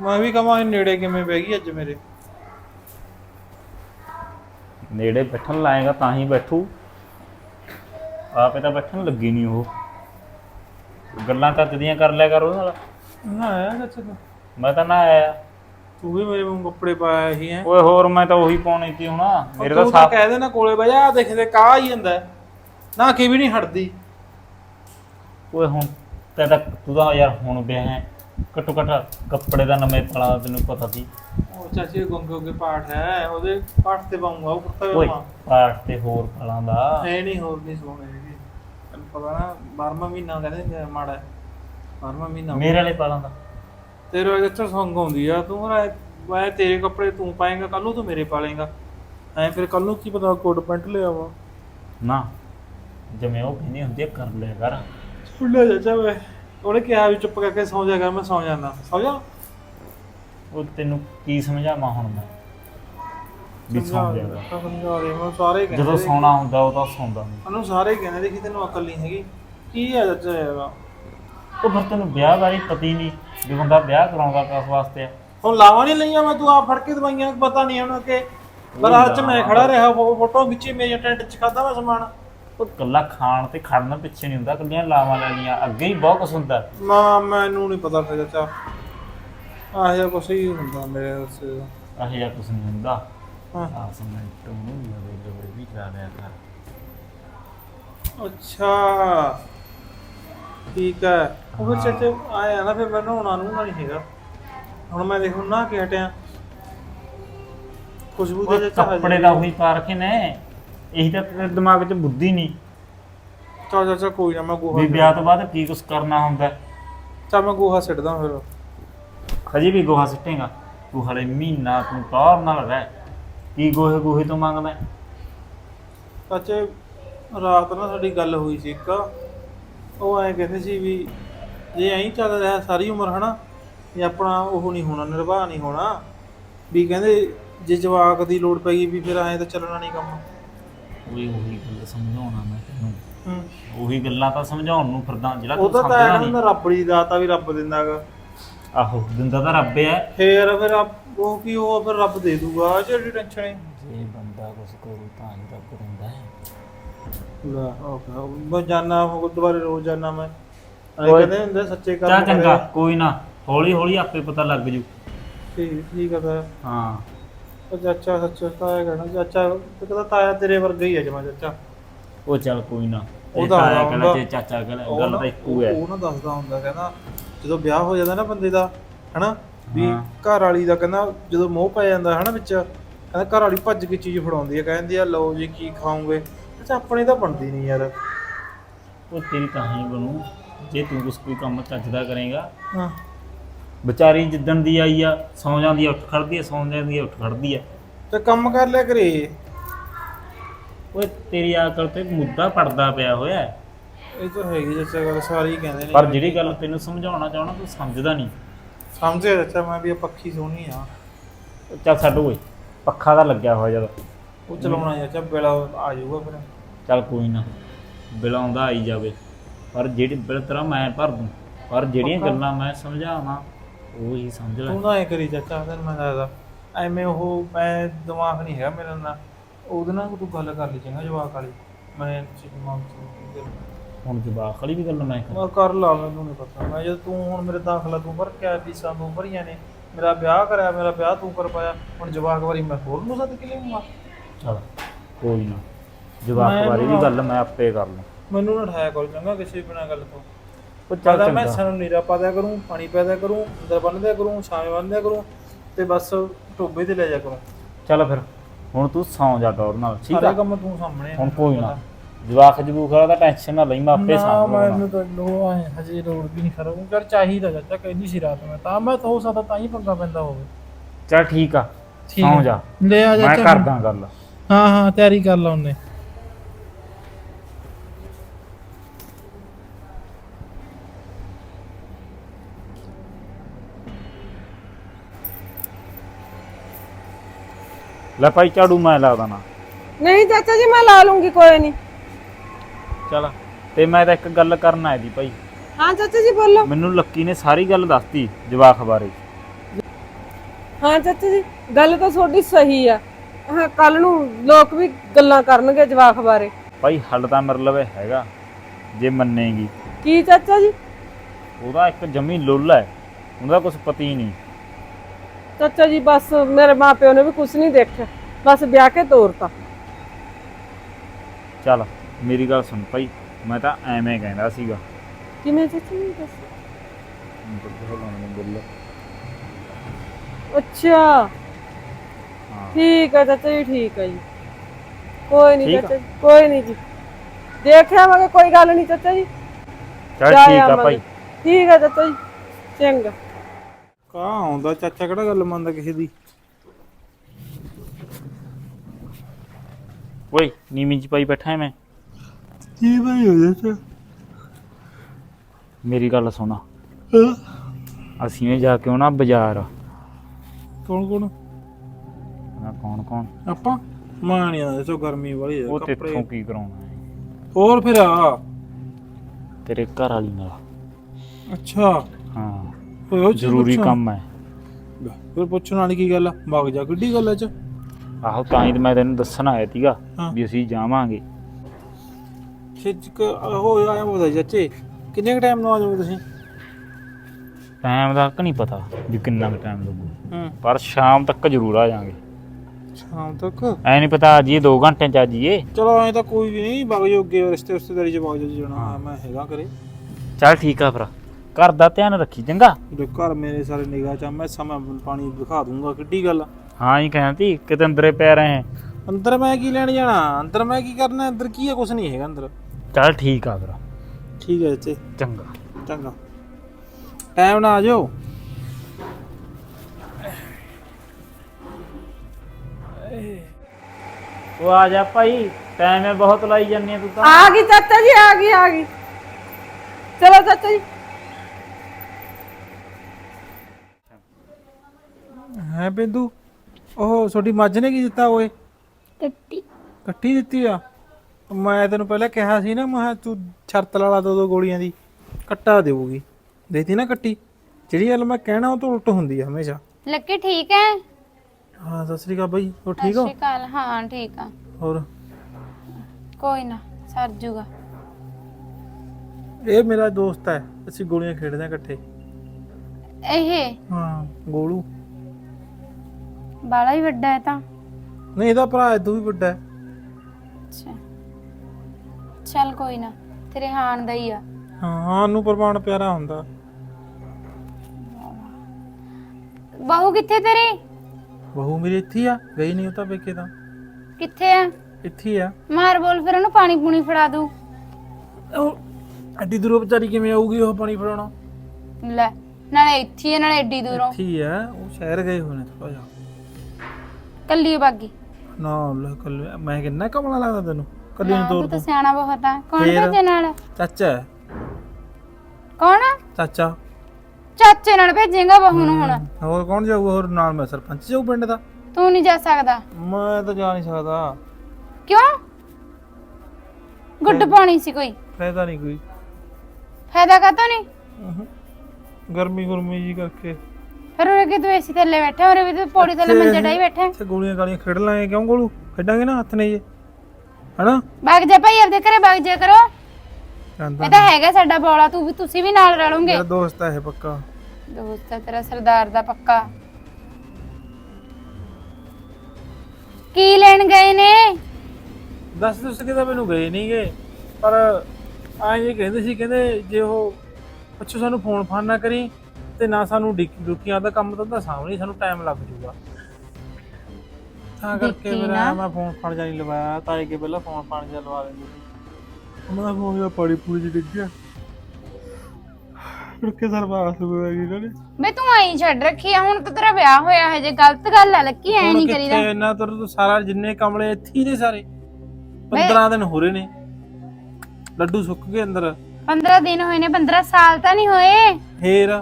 ਮੈਂ ਵੀ ਇਹ ਨੇੜੇ ਕਿਵੇਂ ਬਹਿ ਗਈ ਅੱਜ ਮੇਰੇ। ਨੇੜੇ ਬੈਠਣ ਲਾਏਗਾ ਤਾਂ ਹੀ ਬੈਠੂ। ਆਪੇ ਤਾਂ ਬੈਠਣ ਲੱਗੀ ਨਹੀਂ ਉਹ। ਗੱਲਾਂ ਚੱਜ ਦੀਆਂ ਕਰ ਲਿਆ ਕਰ ਉਹਦੇ ਨਾਲ। ਨਾ ਆਇਆ ਚਾਚਾ ਤੂੰ। ਮੈਂ ਤਾਂ ਨਾ ਆਇਆ। ਤੂੰ ਵੀ ਮੇਰੇ ਵਾਂਗ ਕੱਪੜੇ ਪਾਇਆ ਹੀ ਹੈ। ਓਏ ਹੋਰ ਮੈਂ ਤਾਂ ਉਹੀ ਪਾਉਣੀ ਸੀ ਹੁਣ। ਮੇਰੇ ਤਾਂ ਤੂੰ ਤਾਂ ਸਾਫ਼ ਕਹਿ ਦੇ ਨਾ ਕੋਲੇ ਬਹਿ ਜਾ ਦੇਖਦੇ ਕਾ ਹੀ ਜਾਂਦਾ। ਹੈ। ਨਾ ਕੀ ਵੀ ਨਹੀਂ ਹਟਦੀ। ਓਏ ਹੁਣ ਤੇ ਤਾਂ ਤੂੰ ਤਾਂ ਯਾਰ ਹੁਣ ਵਿਆਹ ਹੈ। ਘੱਟੋ ਘੱਟ ਕੱਪੜੇ ਦਾ ਨਵੇਂ ਪਲਾ ਤੈਨੂੰ ਪਤਾ ਸੀ। ਉਹ ਚਾਚੀ ਗੰਗੇ ਗੰਗੇ ਪਾਠ ਹੈ ਉਹਦੇ ਪਾਠ ਤੇ ਪਾਉਂਗਾ ਉਹ ਕੁੱਤਾ ਓਏ ਪਾਠ ਤੇ ਹੋਰ ਪਲਾਂ ਦਾ। ਐ ਨਹੀਂ ਹੋਰ ਨਹੀਂ ਸੋਹਣੇ ਹੈਗੇ। ਤੈਨੂੰ ਪਤਾ ਨਾ 12ਵਾਂ ਮਹੀਨਾ ਕਹਿੰਦੇ ਹੁੰਦੇ ਆ ਮਾੜਾ। 12ਵਾਂ ਮਹੀਨਾ ਮੇਰੇ ਵਾਲੇ ਪਲਾਂ ਦਾ। ਤੇਰੇ ਜਿੱਥੇ ਸੰਗ ਆਉਂਦੀ ਆ ਤੂੰ ਨਾ ਮੈਂ ਤੇਰੇ ਕੱਪੜੇ ਤੂੰ ਪਾਏਗਾ ਕੱਲ ਨੂੰ ਤੂੰ ਮੇਰੇ ਪਾ ਲੇਗਾ ਐ ਫਿਰ ਕੱਲ ਨੂੰ ਕੀ ਪਤਾ ਕੋਟ ਪੈਂਟ ਲਿਆ ਵਾ। ਨਾ ਜਿਵੇਂ ਉਹ ਕਹਿੰਦੀ ਹੁੰਦੀ ਆ, ਕਰ ਲਿਆ ਕਰ। ਫੁੱਲਾ ਚਾਚਾ ਵੇ ਉਹਨੇ ਕਿਹਾ ਵੀ ਚੁੱਪ ਕਰਕੇ ਸੌਂ ਜਾ ਕਰ ਮੈਂ ਸੌਂ ਜਾਂਦਾ। ਸੌਂ ਜਾ? ਉਹ ਤੈਨੂੰ ਕੀ ਸਮਝਾਵਾਂ ਹੁਣ ਮੈਂ? ਵੀ ਸੌਂ ਜਾਗਾ ਸਮਝਾ ਦੇ ਮੈਂ ਸਾਰੇ ਕਹਿੰਦੇ ਜਦੋਂ ਸੌਣਾ ਹੁੰਦਾ ਉਹ ਤਾਂ ਸੌਂਦਾ ਨਹੀਂ। ਉਹਨੂੰ ਸਾਰੇ ਕਹਿੰਦੇ ਦੇਖੀ ਤੈਨੂੰ ਅਕਲ ਨਹੀਂ ਹੈਗੀ। ਕੀ ਆ ਚਾਚਾ ਯਾਰ ਉਹ ਫਿਰ ਤੈਨੂੰ ਵਿਆਹ ਬਾਰੇ ਪਤਾ ਹੀ ਨਹੀਂ ਵੀ ਬੰਦਾ ਵਿਆਹ ਕਰਾਉਂਦਾ ਕਿਸ ਵਾਸਤੇ ਆ। ਹੁਣ ਲਾਵਾਂ ਨਹੀਂ ਲਈਆਂ ਮੈਂ ਤੂੰ ਆ ਫੜ ਕੇ ਦਵਾਈਆਂ ਪਤਾ ਨਹੀਂ ਉਹਨਾਂ ਕਿ। ਪਰ ਅੱਜ ਮੈਂ ਖੜਾ ਰਿਹਾ ਫੋ- ਫੋਟੋ ਖਿੱਚੀ ਮੇਰੀ ਟੈਂਟ ਚ ਖਾਦਾ ਮੈਂ ਸਮਾਨ। ਉਹ ਕੱਲਾ ਖਾਣ ਤੇ ਖੜਨ ਪਿੱਛੇ ਨਹੀਂ ਹੁੰਦਾ ਕੱਲੀਆਂ ਲਾਵਾਂ ਲੈਣੀਆਂ ਅੱਗੇ ਹੀ ਬਹੁਤ ਕੁਛ ਹੁੰਦਾ। ਨਾ ਮੈਨੂੰ ਨਹੀਂ ਪਤਾ ਫਿਰ ਚਾਚਾ ਆਹ ਜਿਹਾ ਕੁਛ ਹੀ ਹੁੰਦਾ ਮੇਰੇ ਉਸ ਇਹੋ ਜਿਹਾ ਕੁਛ ਨਹੀਂ ਹੁੰਦਾ। ਹਾਂ। ਆਸ ਮਿੰਟ ਨੂੰ ਲਵੇ ਲਵੇ ਵੀ ਕਰਾ ਲਿਆ ਕਰ। ਅੱਛਾ। ਠੀਕ ਹੈ। ਉਹ ਫਿਰ ਚਾਚੇ ਆਇਆ ਨਾ ਫਿਰ ਮੈਂ ਨਹਾਉਣਾ ਨੂੰ ਨਹੀਂ ਹੈਗਾ ਹੁਣ ਮੈਂ ਦੇਖੋ ਨਾ ਕਿ ਹਟਿਆ ਖੁਸ਼ਬੂ ਦੇ ਉਹ ਚਾਚਾ ਕੱਪੜੇ ਦਾ ਉਹੀ ਪਾ ਰੱਖੇ ਨੇ। ਇਹੀ ਤਾਂ ਤੇਰੇ ਦਿਮਾਗ 'ਚ ਬੁੱਧੀ ਨਹੀਂ। ਚਾ ਚਾਚਾ ਕੋਈ ਨਾ ਮੈਂ ਗੋਹਾ ਵੀ ਵਿਆਹ ਤੋਂ ਬਾਅਦ ਕੀ ਕੁਛ ਕਰਨਾ ਹੁੰਦਾ। ਚਾ ਮੈਂ ਗੋਹਾ ਸਿੱਟਦਾ ਫਿਰ। ਹਜੇ ਵੀ ਗੋਹਾ ਸਿੱਟੇਗਾ। ਤੂੰ ਹਲੇ ਮਹੀਨਾ ਤੂੰ ਟੌਰ ਨਾਲ ਰਹਿ। ਕੀ ਗੋਹੇ ਗੋਹੇ ਤੋਂ ਮੰਗਦਾ? ਹੈ? ਚਾਚੇ ਰਾਤ ਨਾ ਸਾਡੀ ਗੱਲ ਹੋਈ ਸੀ ਇੱਕ। ਉਹ ਐਂ ਕਹਿੰਦੇ ਸੀ ਵੀ ਜੇ ਐਂ ਚੱਲ ਰਿਹਾ ਸਾਰੀ ਉਮਰ ਹਨਾ ਇਹ ਆਪਣਾ ਉਹ ਨਹੀਂ ਹੋਣਾ ਨਿਰਵਾਹ ਨਹੀਂ ਹੋਣਾ ਵੀ ਕਹਿੰਦੇ ਜੇ ਜਵਾਕ ਦੀ ਲੋੜ ਪਈ ਵੀ ਫਿਰ ਐਂ ਤਾਂ ਚੱਲਣਾ ਨਹੀਂ ਕੰਮ। ਉਹੀ ਉਹੀ ਗੱਲ ਸਮਝਾਉਣਾ ਮੈਂ ਤੈਨੂੰ। ਹੂੰ। ਉਹੀ ਗੱਲਾਂ ਤਾਂ ਸਮਝਾਉਣ ਨੂੰ ਫਿਰਦਾ ਜਿਹੜਾ ਤੂੰ ਉਹਦਾ ਤਾਂ ਸਮਝਦਾ ਐਂ ਨਹੀਂ। ਰੱਬ ਦੀ ਦਾਤਾ ਵੀ ਰੱਬ ਦਿੰਦਾਗਾ। ਆਹੋ ਦਿੰਦਾ ਤਾਂ ਰੱਬ ਹੈ ਫੇਰ ਫਿਰ ਉਹ ਕੀ ਉਹ ਫਿਰ ਰੱਬ ਦੇ ਦੂਗਾ ਜਿਹੜੀ ਟੈਨਸ਼ਨ ਹੈ ਜੇ ਬੰਦਾ ਕੁਛ ਕਰੂ ਤਾਂ ਹੀ ਰੱਬ ਦਿੰਦਾ ਹੈ ਲੈ ਓਕੇ ਮੈਂ ਜਾਣਾ ਗੁਰਦੁਆਰੇ ਰੋਜ਼ ਜਾਣਾ ਮੈਂ। ਐਂ ਓਏ। ਕਹਿੰਦੇ ਹੁੰਦੇ ਸੱਚੇ ਚਾ ਕੰਮ ਚੰਗਾ ਕਰੇ। ਕੋਈ ਨਾ। ਹੌਲੀ ਹੌਲੀ ਆਪੇ ਪਤਾ ਲੱਗ ਜੂ। ਠੀਕ ਠੀਕ ਆ ਫਿਰ। ਹਾਂ। ਉਹ ਚਾਚਾ ਸੱਚਾ ਤਾਇਆ ਕਹਿਣਾ ਚਾਚਾ ਤੇ ਕਹਿੰਦਾ ਤਾਇਆ ਤੇਰੇ ਵਰਗਾ ਹੀ ਹੈ ਜਮਾ ਚਾਚਾ। ਉਹ ਚੱਲ ਕੋਈ ਨਾ ਉਹ ਤਾਇਆ ਹੁੰਦਾ। ਕਹਿਣਾ ਤੇ ਚਾਚਾ ਕਹਿਣਾ ਉਹ ਗੱਲ ਨਾ- ਤਾਂ ਇੱਕੋ ਹੈ। ਉਹ ਨਾ ਦੱਸਦਾ ਹੁੰਦਾ ਕਹਿੰਦਾ ਜਦੋਂ ਵਿਆਹ ਹੋ ਜਾਂਦਾ ਨਾ ਬੰਦੇ ਦਾ ਹਨਾ? ਵੀ ਹਾਂ। ਘਰ ਵਾਲੀ ਦਾ ਕਹਿੰਦਾ ਜਦੋਂ ਮੋਹ ਪੈ ਜਾਂਦਾ ਹਨਾ ਵਿੱਚ ਕਹਿੰਦਾ ਘਰ ਵਾਲੀ ਭੱਜ ਕੇ ਚੀਜ਼ ਫੜਾਉਂਦੀ ਹੈ ਕਹਿੰਦੀ ਆ ਲਓ ਜੀ ਕੀ ਖਾਓਗੇ? ਅੱਛਾ ਆਪਣੇ ਤਾਂ ਬਣਦੀ ਨਹੀਂ ਯਾਰ। ਉਹ ਤੇਰੀ ਤਾਂ ਹੀ ਬਣੂ। ਜੇ ਤੂੰ ਕੁਛ ਕੋਈ ਕੰਮ ਚੱਜਦਾ ਕਰੇਗਾ ਹਾਂ। ਵਿਚਾਰੀ ਜਿੱਦਣ ਦੀ ਆਈ ਆ ਸੌਂ ਜਾਂਦੀ ਆ ਉੱਠ ਖੜਦੀ ਆ ਸੌਂ ਜਾਂਦੀ ਆ ਉੱਠ ਖੜਦੀ ਆ। ਤੇ ਕੰਮ ਕਰ ਲਿਆ ਕਰੇ ਓਏ ਤੇਰੀ ਅਕਲ ਤੇ ਮੁੱਦਾ ਪੜਦਾ ਪਿਆ ਹੋਇਆ ਹੈ। ਇਹ ਤਾਂ ਹੈਗੀ ਚਾਚਾ ਗੱਲ ਸਾਰੇ ਹੀ ਕਹਿੰਦੇ ਨੇ। ਪਰ ਜਿਹੜੀ ਗੱਲ ਤੈਨੂੰ ਸਮਝਾਉਣਾ ਚਾਹਣਾ ਤੂੰ ਸਮਝਦਾ ਨਹੀਂ। ਸਮਝਿਆ ਚਾਚਾ ਮੈਂ ਵੀ ਇਹ ਪੱਖੀ ਸੋਹਣੀ ਆ। ਚੱਲ ਛੱਡ ਓਏ ਪੱਖਾ ਤਾਂ ਲੱਗਿਆ ਹੋਇਆ ਜਦ। ਉਹ ਚਲਾਉਣਾ ਚਾਚਾ ਬਿਲਾ ਆ ਜਾਊਗਾ ਫਿਰ। ਚੱਲ ਕੋਈ ਨਾ ਬਿਲ ਆਉਂਦਾ ਆਈ ਜਾਵੇ। ਪਰ ਜਿਹੜੀ ਬਿਲ ਤੇਰਾ ਮੈਂ ਭਰ ਦੂੰ ਪਰ ਜਿਹੜੀਆਂ ਪੱਕਾ? ਗੱਲਾਂ ਮੈਂ ਸਮਝਾਵਾਂ ਉਹ ਹੀ ਸਮਝ ਲੈ। ਤੂੰ ਨਾ ਐ ਕਰੀ ਚਾਚਾ ਤੈਨੂੰ ਮੈਂ ਦੱਸਦਾ। ਐਵੇਂ ਉਹ ਮੈਂ ਦਿਮਾਗ ਨਹੀਂ ਹੈਗਾ ਮੇਰੇ ਨਾਲ। ਉਹਦੇ ਨਾਲ ਤੂੰ ਗੱਲ ਕਰ ਲਈ ਚੰਗਾ ਜਵਾਕ ਵਾਲੀ। ਮੈਂ ਦਿਮਾਗ ਚ ਹੁਣ ਜਵਾਕ ਵਾਲੀ ਵੀ ਗੱਲ ਮੈਂ ਕਰ। ਮੈਂ ਕਰ ਲਾ ਮੈਨੂੰ ਨਹੀਂ ਪਤਾ। ਮੈਂ ਜਦ ਤੂੰ ਹੁਣ ਮੇਰੇ ਦਾਖਲਾ ਤੂੰ ਭਰ ਕੇ ਆਇਆ ਫੀਸਾਂ ਤੂੰ ਭਰੀਆਂ ਨੇ। ਮੇਰਾ ਵਿਆਹ ਕਰਾਇਆ ਮੇਰਾ ਵਿਆਹ ਤੂੰ ਕਰ ਪਾਇਆ ਹੁਣ ਜਵਾਕ ਵਾਰੀ ਮੈਂ ਹੋਰ ਨੂੰ ਸੱਦ ਕੇ ਲਿਆਉਂਗਾ। ਚੱਲ ਕੋਈ ਨਾ। ਜਵਾਕ ਵਾਲੀ ਦੀ ਗੱਲ ਮੈਂ ਆਪੇ ਕਰ ਲਵਾਂ। ਮੈਨੂੰ ਨਾ ਠਾਇਆ ਕਰ ਚੰਗਾ? ਕਿਸੇ ਬਿਨਾਂ ਗੱਲ ਤੋਂ। ਉਹ ਮੈਂ ਸਾਨੂੰ ਨੀਰਾ ਪਾ ਦਿਆ ਕਰੂੰ ਪਾਣੀ ਪਾ ਦਿਆ ਕਰੂੰ ਅੰਦਰ ਬੰਨ ਦਿਆ ਕਰੂੰ ਛਾਵੇਂ ਬੰਨ ਦਿਆ ਕਰੂੰ ਤੇ ਬਸ ਟੋਬੇ ਤੇ ਲੈ ਜਾ ਕਰੂੰ। ਚੱਲ ਫਿਰ ਹੁਣ ਤੂੰ ਸੌਂ ਜਾ ਟੌਰ ਨਾਲ ਠੀਕ ਸਾਰੇ ਆ? ਕੰਮ ਤੂੰ ਸਾਹਮਣੇ ਆ। ਹੁਣ ਕੋਈ ਨਾ ਜਵਾਕ ਜਬੂਕ ਵਾਲਾ ਤਾਂ ਟੈਨਸ਼ਨ ਨਾ ਲਈ ਮੈਂ ਆਪੇ ਨਾ ਸਾਂਭ ਲਵਾਂ ਮੈਨੂੰ ਤਾਂ ਲੋ ਆਏ ਹਜੇ ਲੋੜ ਵੀ ਨਹੀਂ ਖਰਾਬ ਕਰ ਚਾਹੀਦਾ ਚਾਚਾ ਕਹਿੰਦੀ ਸੀ ਰਾਤ ਮੈਂ ਤਾਂ ਮੈਂ ਤਾਂ ਹੋ ਸਕਦਾ ਤਾਂ ਹੀ ਪੰਗਾ ਪੈਂਦਾ ਹੋਵੇ। ਚੱਲ ਠੀਕ ਆ ਠੀਕ ਸੌਂ ਹੈ। ਜਾ। ਲੈ ਆ ਮੈਂ ਚਾਚਾ ਕਰਦਾ ਗੱਲ। ਹਾਂ ਹਾਂ ਤਿਆਰੀ ਕਰ ਲਾ ਉਹਨੇ। ਲੈ ਭਾਈ ਝਾੜੂ ਮੈਂ ਲਾ ਦਣਾ। ਨਹੀਂ ਚਾਚਾ ਜੀ ਮੈਂ ਲਾ ਲੂੰਗੀ ਕੋਈ ਨਹੀਂ। ਚੱਲ ਤੇ ਮੈਂ ਤਾਂ ਇੱਕ ਗੱਲ ਕਰਨ ਆਇਆ ਦੀ ਭਾਈ। ਹਾਂ ਚਾਚਾ ਜੀ ਬੋਲੋ। ਮੈਨੂੰ ਲੱਕੀ ਨੇ ਸਾਰੀ ਗੱਲ ਦੱਸਤੀ ਜਵਾਕ ਬਾਰੇ। ਹਾਂ ਚਾਚਾ ਜੀ ਗੱਲ ਤਾਂ ਤੁਹਾਡੀ ਸਹੀ ਆ। ਹਾਂ ਕੱਲ ਨੂੰ ਲੋਕ ਵੀ ਗੱਲਾਂ ਕਰਨਗੇ ਜਵਾਕ ਬਾਰੇ। ਭਾਈ ਹੱਲ ਤਾਂ ਮੇਰੇ ਲਵੇ ਹੈਗਾ ਜੇ ਮੰਨੇਗੀ। ਕੀ ਚਾਚਾ ਜੀ? ਉਹਦਾ ਇੱਕ ਜਮੀ ਲੁੱਲ ਹੈ ਉਹਦਾ ਕੁਝ ਪਤਾ ਨਹੀਂ। ਚਾਚਾ ਜੀ ਬਸ ਮੇਰੇ ਮਾਪਿਓ ਨੇ ਵੀ ਕੁਝ ਨਹੀਂ ਦੇਖਿਆ। ਬਸ ਵਿਆਹ ਕੇ ਤੋਰਤਾ। ਚੱਲ ਮੇਰੀ ਗੱਲ ਸੁਣ ਭਾਈ ਮੈਂ ਤਾਂ ਐਵੇਂ ਕਹਿੰਦਾ ਸੀਗਾ। ਕਿਵੇਂ ਚਾਚਾ ਜੀ ਦੱਸ? ਅੱਛਾ। ਹਾਂ। ਠੀਕ ਹੈ ਚਾਚਾ ਜੀ ਠੀਕ ਹੈ ਜੀ। ਕੋਈ ਨਹੀਂ ਠੀਕ ਆ। ਚਾਚਾ ਜੀ ਕੋਈ ਨਹੀਂ ਜੀ। ਦੇਖ ਆਵਾਂਗੇ ਕੋਈ ਗੱਲ ਨਹੀਂ ਚਾਚਾ ਜੀ। ਚੱਲ ਜਾ ਠੀਕ ਆ ਆਵਾਂਗੇ। ਭਾਈ। ਠੀਕ ਹੈ ਚਾਚਾ ਜੀ ਚੰਗਾ। ਕਾ ਆਉਂਦਾ ਚਾਚਾ ਕਿਹੜਾ ਗੱਲ ਮੰਨਦਾ ਕਿਸੇ ਦੀ? ਓਏ ਨੀਵੀਂ ਚ ਪਾਈ ਬੈਠਾ ਮੈਂ। ਕੀ ਭਾਈ ਹੋ ਜਾਂਦਾ ਮੇਰੀ ਗੱਲ ਸੁਣ। ਅਸੀਂ ਵੀ ਜਾ ਕੇ ਆਉਣਾ ਬਾਜ਼ਾਰ। ਕੌਣ ਕੌਣ? ਨਾ ਕੌਣ ਕੌਣ? ਆਪਾਂ? ਮਾਂ ਨਹੀਂ ਆਉਂਦਾ ਸੋ ਗਰਮੀ ਵਾਲੀ ਹੈ ਉਹ ਤੇਥੋਂ ਕੀ ਕਰਾਉਣਾ ਹੈ? ਹੋਰ ਫਿਰ ਆ। ਤੇਰੇ ਘਰ ਵਾਲੀ ਨਾਲ। ਅੱਛਾ। ਹਾਂ। ਓਏ ਉਹ ਚੀਜ਼ ਜ਼ਰੂਰੀ। ਕੰਮ ਹੈ। ਲੈ, ਫਿਰ ਪੁੱਛਣ ਵਾਲੀ ਕੀ ਗੱਲ ਆ? ਵਗ ਜਾ ਕਿੱਡੀ ਗੱਲ ਐ ਚ? ਆਹੋ ਤਾਂ ਹੀ ਤਾਂ ਮੈਂ ਤੈਨੂੰ ਦੱਸਣ ਆਇਆ ਸੀਗਾ ਹਾਂ। ਵੀ ਅਸੀਂ ਜਾਵਾਂਗੇ। ਖਿੱਚ ਕੇ ਹੋ ਆਇਆ ਬੋਦਾ ਚਾਚੇ। ਕਿੰਨੇ ਕ ਟਾਈਮ ਨੂੰ ਆ ਜਾਓਗੇ ਤੁਸੀਂ? ਟਾਈਮ ਦਾ ਕਿ ਨਹੀਂ ਪਤਾ ਵੀ ਕਿੰਨਾ ਟਾਈਮ ਲੱਗੂ। ਹੂੰ। ਪਰ ਸ਼ਾਮ ਤੱਕ ਜ਼ਰੂਰ ਆ ਜਾਾਂਗੇ। ਸ਼ਾਮ ਤੱਕ? ਐ ਨਹੀਂ ਪਤਾ ਅੱਜ ਇਹ 2 ਘੰਟਿਆਂ ਚ ਆ ਜਾਈਏ ਚਲੋ ਐ ਤਾਂ ਕੋਈ ਵੀ ਨਹੀਂ ਵਗ ਜਾਓ ਅੱਗੇ ਰਿਸ਼ਤੇ ਰਿਸ਼ਤੇਦਾਰੀ ਚ ਵਗ ਜਾਓ ਜੀ ਜਾਣਾ। ਮੈਂ ਹੈਗਾ ਕਰੇ ਚੱਲ ਠੀਕ ਆ ਫਿਰ। ਘਰ ਦਾ ਧਿਆਨ ਰੱਖੀ ਚੰਗਾ? ਜੋ ਘਰ ਮੇਰੇ ਸਾਰੇ ਨਿਗਾਹ ਚ ਆ, ਮੈਂ ਸਮਾਂ ਪਾਣੀ ਦਿਖਾ ਦੂੰਗਾ ਕਿੱਡੀ ਗੱਲ ਆ। ਹਾਂ ਹੀ ਕਹਿੰਦੀ ਕਿਤੇ ਅੰਦਰੇ ਪੈ ਰਹੇ ਹੈ। ਅੰਦਰ ਮੈਂ ਕੀ ਲੈਣ ਜਾਣਾ? ਅੰਦਰ ਮੈਂ ਕੀ ਕਰਨਾ? ਅੰਦਰ ਕੀ ਆ? ਕੁਛ ਨਹੀਂ ਹੈਗਾ ਅੰਦਰ। ਚੱਲ ਠੀਕ ਆ ਫਿਰ। ਠੀਕ ਹੈ ਚਾਚੇ। ਚੰਗਾ। ਚੰਗਾ। ਟਾਈਮ ਨਾਲ ਆ ਜਾਓ। ਉਹ ਆ ਜਾ ਭਾਈ ਟਾਈਮ ਹੈ ਬਹੁਤ ਲਾਈ ਜਾਂਦੀ ਤੂੰ ਤਾਂ। ਆ ਗਈ ਚਾਚਾ ਜੀ ਆ ਗਈ ਆ ਗਈ। ਚਲੋ ਚਾਚਾ ਜੀ। ਹੈ ਬਿੰਦੂ? ਉਹ ਤੁਹਾਡੀ ਮੱਝ ਨੇ ਕੀ ਦਿੱਤਾ ਓਏ? ਕੱਟੀ। ਕੱਟੀ ਦਿੱਤੀ ਆ? ਮੈਂ ਤੈਨੂੰ ਪਹਿਲਾਂ ਕਿਹਾ ਸੀ ਨਾ ਮੈਂ ਕਿਹਾ ਤੂੰ ਸ਼ਰਤ ਲਾ ਲਾ ਦੋ ਦੋ ਗੋਲੀਆਂ ਦੀ ਕੱਟਾ ਦੇਊਗੀ। ਦੇਤੀ ਨਾ ਕੱਟੀ? ਜਿਹੜੀ ਗੱਲ ਮੈਂ ਕਹਿਣਾ ਉਹ ਤੋਂ ਉਲਟ ਹੁੰਦੀ ਆ ਹਮੇਸ਼ਾ। ਲੱਕੀ ਠੀਕ ਹੈ ਹਾਂ ਸਤਿ ਸ੍ਰੀ ਅਕਾਲ ਬਾਈ ਹੋਰ ਠੀਕ ਹੋ? ਸ਼੍ਰੀ ਅਕਾਲ ਹਾਂ ਠੀਕ ਆ। ਹੋਰ? ਕੋਈ ਨਾ ਸਰ ਜੂਗਾ। ਇਹ ਮੇਰਾ ਦੋਸਤ ਹੈ ਅਸੀਂ ਗੋਲੀਆਂ ਖੇਡਦੇ ਆ ਇਕੱਠੇ। ਇਹ? ਹਾਂ ਗੋਲੂ। ਬਾਲਾ ਹੀ ਵੱਡਾ ਹੈ ਤਾਂ। ਨਹੀਂ ਇਹਦਾ ਭਰਾ ਇਦੋਂ ਵੀ ਵੱਡਾ ਹੈ। ਅੱਛਾ। ਚੱਲ ਕੋਈ ਨਾ ਤੇਰੇ ਹਾਨ ਦਾ ਹੀ ਆ। ਹਾਂ ਨੂੰ ਪ੍ਰਮਾਣ ਪਿਆਰਾ ਹੁੰਦਾ। ਬਹੂ ਕਿੱਥੇ ਤੇਰੀ? ਬਹੂ ਮੇਰੀ ਇੱਥੇ ਹੀ ਆ ਗਈ ਨਹੀਂ ਉਹ ਤਾਂ ਵੇਖੇ ਤਾਂ। ਕਿੱਥੇ ਆ? ਇੱਥੇ ਹੀ ਆ। ਮਾਰ ਬੋਲ ਫਿਰ ਉਹਨੂੰ ਪਾਣੀ ਪੂਣੀ ਫੜਾ ਦੂ। ਉਹ ਐਡੀ ਦੂਰੋਂ ਵਿਚਾਰੀ ਕਿਵੇਂ ਆਊਗੀ ਉਹ ਪਾਣੀ ਫੜਾਉਣਾ? ਲੈ ਨਾਲੇ ਇੱਥੇ ਹੀ ਆ, ਨਾਲੇ ਏਡੀ ਦੂਰੋਂ। ਇੱਥੇ ਹੀ ਆ ਉਹ ਸ਼ਹਿਰ ਗਏ ਨੇ ਥੋੜਾ ਜਿਹਾ। ਕੱਲੀ ਬਾਗੀ। ਨਾ ਲੈ ਕੱਲ ਮੈਂ ਕਿੰਨਾ ਕਮਲਾ ਲੱਗਦਾ ਤੈਨੂੰ? ਕੱਲੀ ਨੂੰ ਤੋਰ ਤੂੰ ਤਾਂ ਸਿਆਣਾ ਬਹੁਤ ਆ। ਕੌਣ ਫੇਰ? ਭੇਜੇ ਨਾਲ? ਚਾਚਾ ਹੈ, ਕੌਣ? ਚਾਚਾ। ਚਾਚੇ ਨਾਲ ਭੇਜੇਗਾ ਬਹੂ ਨੂੰ ਹੁਣ। ਹੋਰ ਕੌਣ ਜਾਊਗਾ? ਹੋਰ ਨਾਲ ਮੈਂ ਸਰਪੰਚ ਜਾਊ ਪਿੰਡ ਦਾ। ਤੂੰ ਨਹੀਂ ਜਾ ਸਕਦਾ। ਮੈਂ ਤਾਂ ਜਾ ਨਹੀਂ ਸਕਦਾ। ਕਿਉਂ? ਗੁੱਡ ਪਾਣੀ ਸੀ ਕੋਈ। ਫਾਇਦਾ ਨਹੀਂ ਕੋਈ। ਫਾਇਦਾ ਕਾਤੋਂ ਨਹੀਂ। ਗਰਮੀ ਗੁਰਮੀ ਜੀ ਕਰਕੇ। ਫਿਰ ਉਹ ਕਿ ਤੂੰ ਏਸੀ ਥੱਲੇ ਬੈਠਾ ਔਰ ਵੀ ਤੂੰ ਪੌੜੀ ਥੱਲੇ ਮੰਜੇ ਡਾਈ ਬੈਠਾ। ਇੱਥੇ ਗੋਲੀਆਂ ਗਾਲੀਆਂ ਖੇਡ ਲਾਂਗੇ ਕਿਉਂ ਗੋਲੂ? ਖੇਡਾਂਗੇ ਨਾ ਹੱਥ ਨੇ ਜੇ ਹਨਾ? ਬਾਗ ਜਾ ਭਾਈ ਆਪਦੇ ਘਰੇ ਬਾਗ ਜਾ ਕਰੋ। ਇਹ ਤਾਂ ਹੈਗਾ ਸਾਡਾ ਬੋਲਾ ਤੂੰ ਵੀ ਤੁਸੀਂ ਵੀ ਨਾਲ ਰਲੋਗੇ। ਮੇਰਾ ਦੋਸਤ ਹੈ ਇਹ ਪੱਕਾ। ਦੋਸਤ ਹੈ ਤੇਰਾ ਸਰਦਾਰ ਦਾ ਪੱਕਾ। ਕੀ ਲੈਣ ਗਏ ਨੇ? ਦੱਸ ਦੱਸ ਕੇ ਤਾਂ ਮੈਨੂੰ ਗਏ ਨਹੀਂਗੇ। ਪਰ ਆਂ ਇਹ ਕਹਿੰਦੇ ਸੀ ਕਹਿੰਦੇ ਜੇ ਉਹ ਅੱਛਾ ਸਾਨੂੰ ਫੋਨ ਫਾਨ ਨਾ ਕਰੀ। ਤੇ ਨਾ ਸਾਨੂੰ ਡਿੱਕੀ ਡੁੱਕੀਆਂ ਦਾ ਕੰਮ ਤਾਂ ਸਾਹਮਣੇ ਸਾਨੂੰ ਟਾਈਮ ਲੱਗ ਜੂਗਾ ਤਾਂ ਕਰਕੇ ਡਿੱਕੀ ਮੇਰਾ ਨਾ? ਮੈਂ ਫੋਨ ਫਾਨ ਜਾਂ ਨਹੀਂ ਲਵਾਇਆ ਤਾਂ ਇਹ ਕਿ ਪਹਿਲਾਂ ਫੋਨ ਫਾਨ ਜਾਂ ਲਵਾ ਲੈਂਦੇ। ਉਹਨਾਂ ਦਾ ਫੋਨ ਦਾ ਪਾਣੀ ਪੂਰੀ ਚ ਡਿੱਗ ਗਿਆ। ਰੁਕੇ ਸਰ ਬਾਸ ਹੋ ਗਈ ਇਹਨਾਂ ਨੇ? ਬੇ ਤੂੰ ਆਈ ਛੱਡ ਰੱਖੀ ਆ ਹੁਣ ਤਾਂ ਤੇਰਾ ਵਿਆਹ ਹੋਇਆ ਹੈ ਜੇ ਗਲਤ ਗੱਲ ਆ ਲੱਕੀ ਐ ਨਹੀਂ ਕਿੱਥੇ ਕਰੀਦਾ। ਇੰਨਾ ਤੁਰ ਤੂੰ ਸਾਰਾ ਜਿੰਨੇ ਕਮਲੇ ਇੱਥੇ ਹੀ ਨੇ ਸਾਰੇ। 15 ਦਿਨ ਹੋ ਰਹੇ ਨੇ। ਲੱਡੂ ਸੁੱਕ ਗਏ ਅੰਦਰ। 15 ਦਿਨ ਹੋਏ ਨੇ 15 ਸਾਲ ਤਾਂ ਨਹੀਂ ਹੋਏ। ਫੇਰ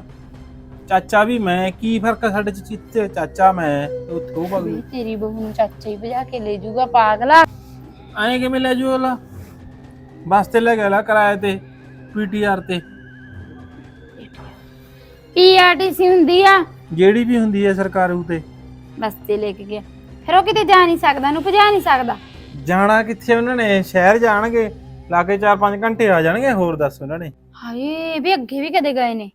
ਚਾਚਾ ਵੀ ਮੈਂ ਕੀ ਫ਼ਰਕ ਆ ਸਾਡੇ ਚ ਚਿੱਤੇ ਚਾਚਾ ਮੈਂ ਉੱਥੇ ਉਹ ਬਗ ਵੀ ਤੇਰੀ ਬਹੂ ਨੂੰ ਚਾਚਾ ਹੀ ਭਜਾ ਕੇ ਲੈ ਜਾਊਗਾ ਪਾਗਲਾ। ਆਏ ਕਿਵੇਂ ਲੈ ਜੂ ਬੱਸ ਤੇ ਲੈ ਗਿਆ ਕਿਰਾਏ ਤੇ ਪੀਟੀਆਰ ਤੇ। ਪੀਆਰਟੀਸੀ ਹੁੰਦੀ ਆ। ਜਿਹੜੀ ਵੀ ਹੁੰਦੀ ਹੈ ਸਰਕਾਰੂ ਤੇ। ਬਸ ਤੇ ਲੈ ਕੇ ਗਿਆ। ਫਿਰ ਉਹ ਕਿਤੇ ਜਾ ਨਹੀਂ ਸਕਦਾ ਉਹਨੂੰ ਭਜਾ ਨਹੀਂ ਸਕਦਾ। ਜਾਣਾ ਕਿੱਥੇ ਉਹਨਾਂ ਨੇ? ਸ਼ਹਿਰ ਜਾਣਗੇ। ਲਾ ਕੇ 4-5 ਘੰਟੇ ਆ ਜਾਣਗੇ ਹੋਰ ਦੱਸ ਉਹਨਾਂ ਨੇ। ਹਾਏ ਵੀ ਅੱਗੇ ਵੀ ਕਦੇ ਗਏ ਨੇ।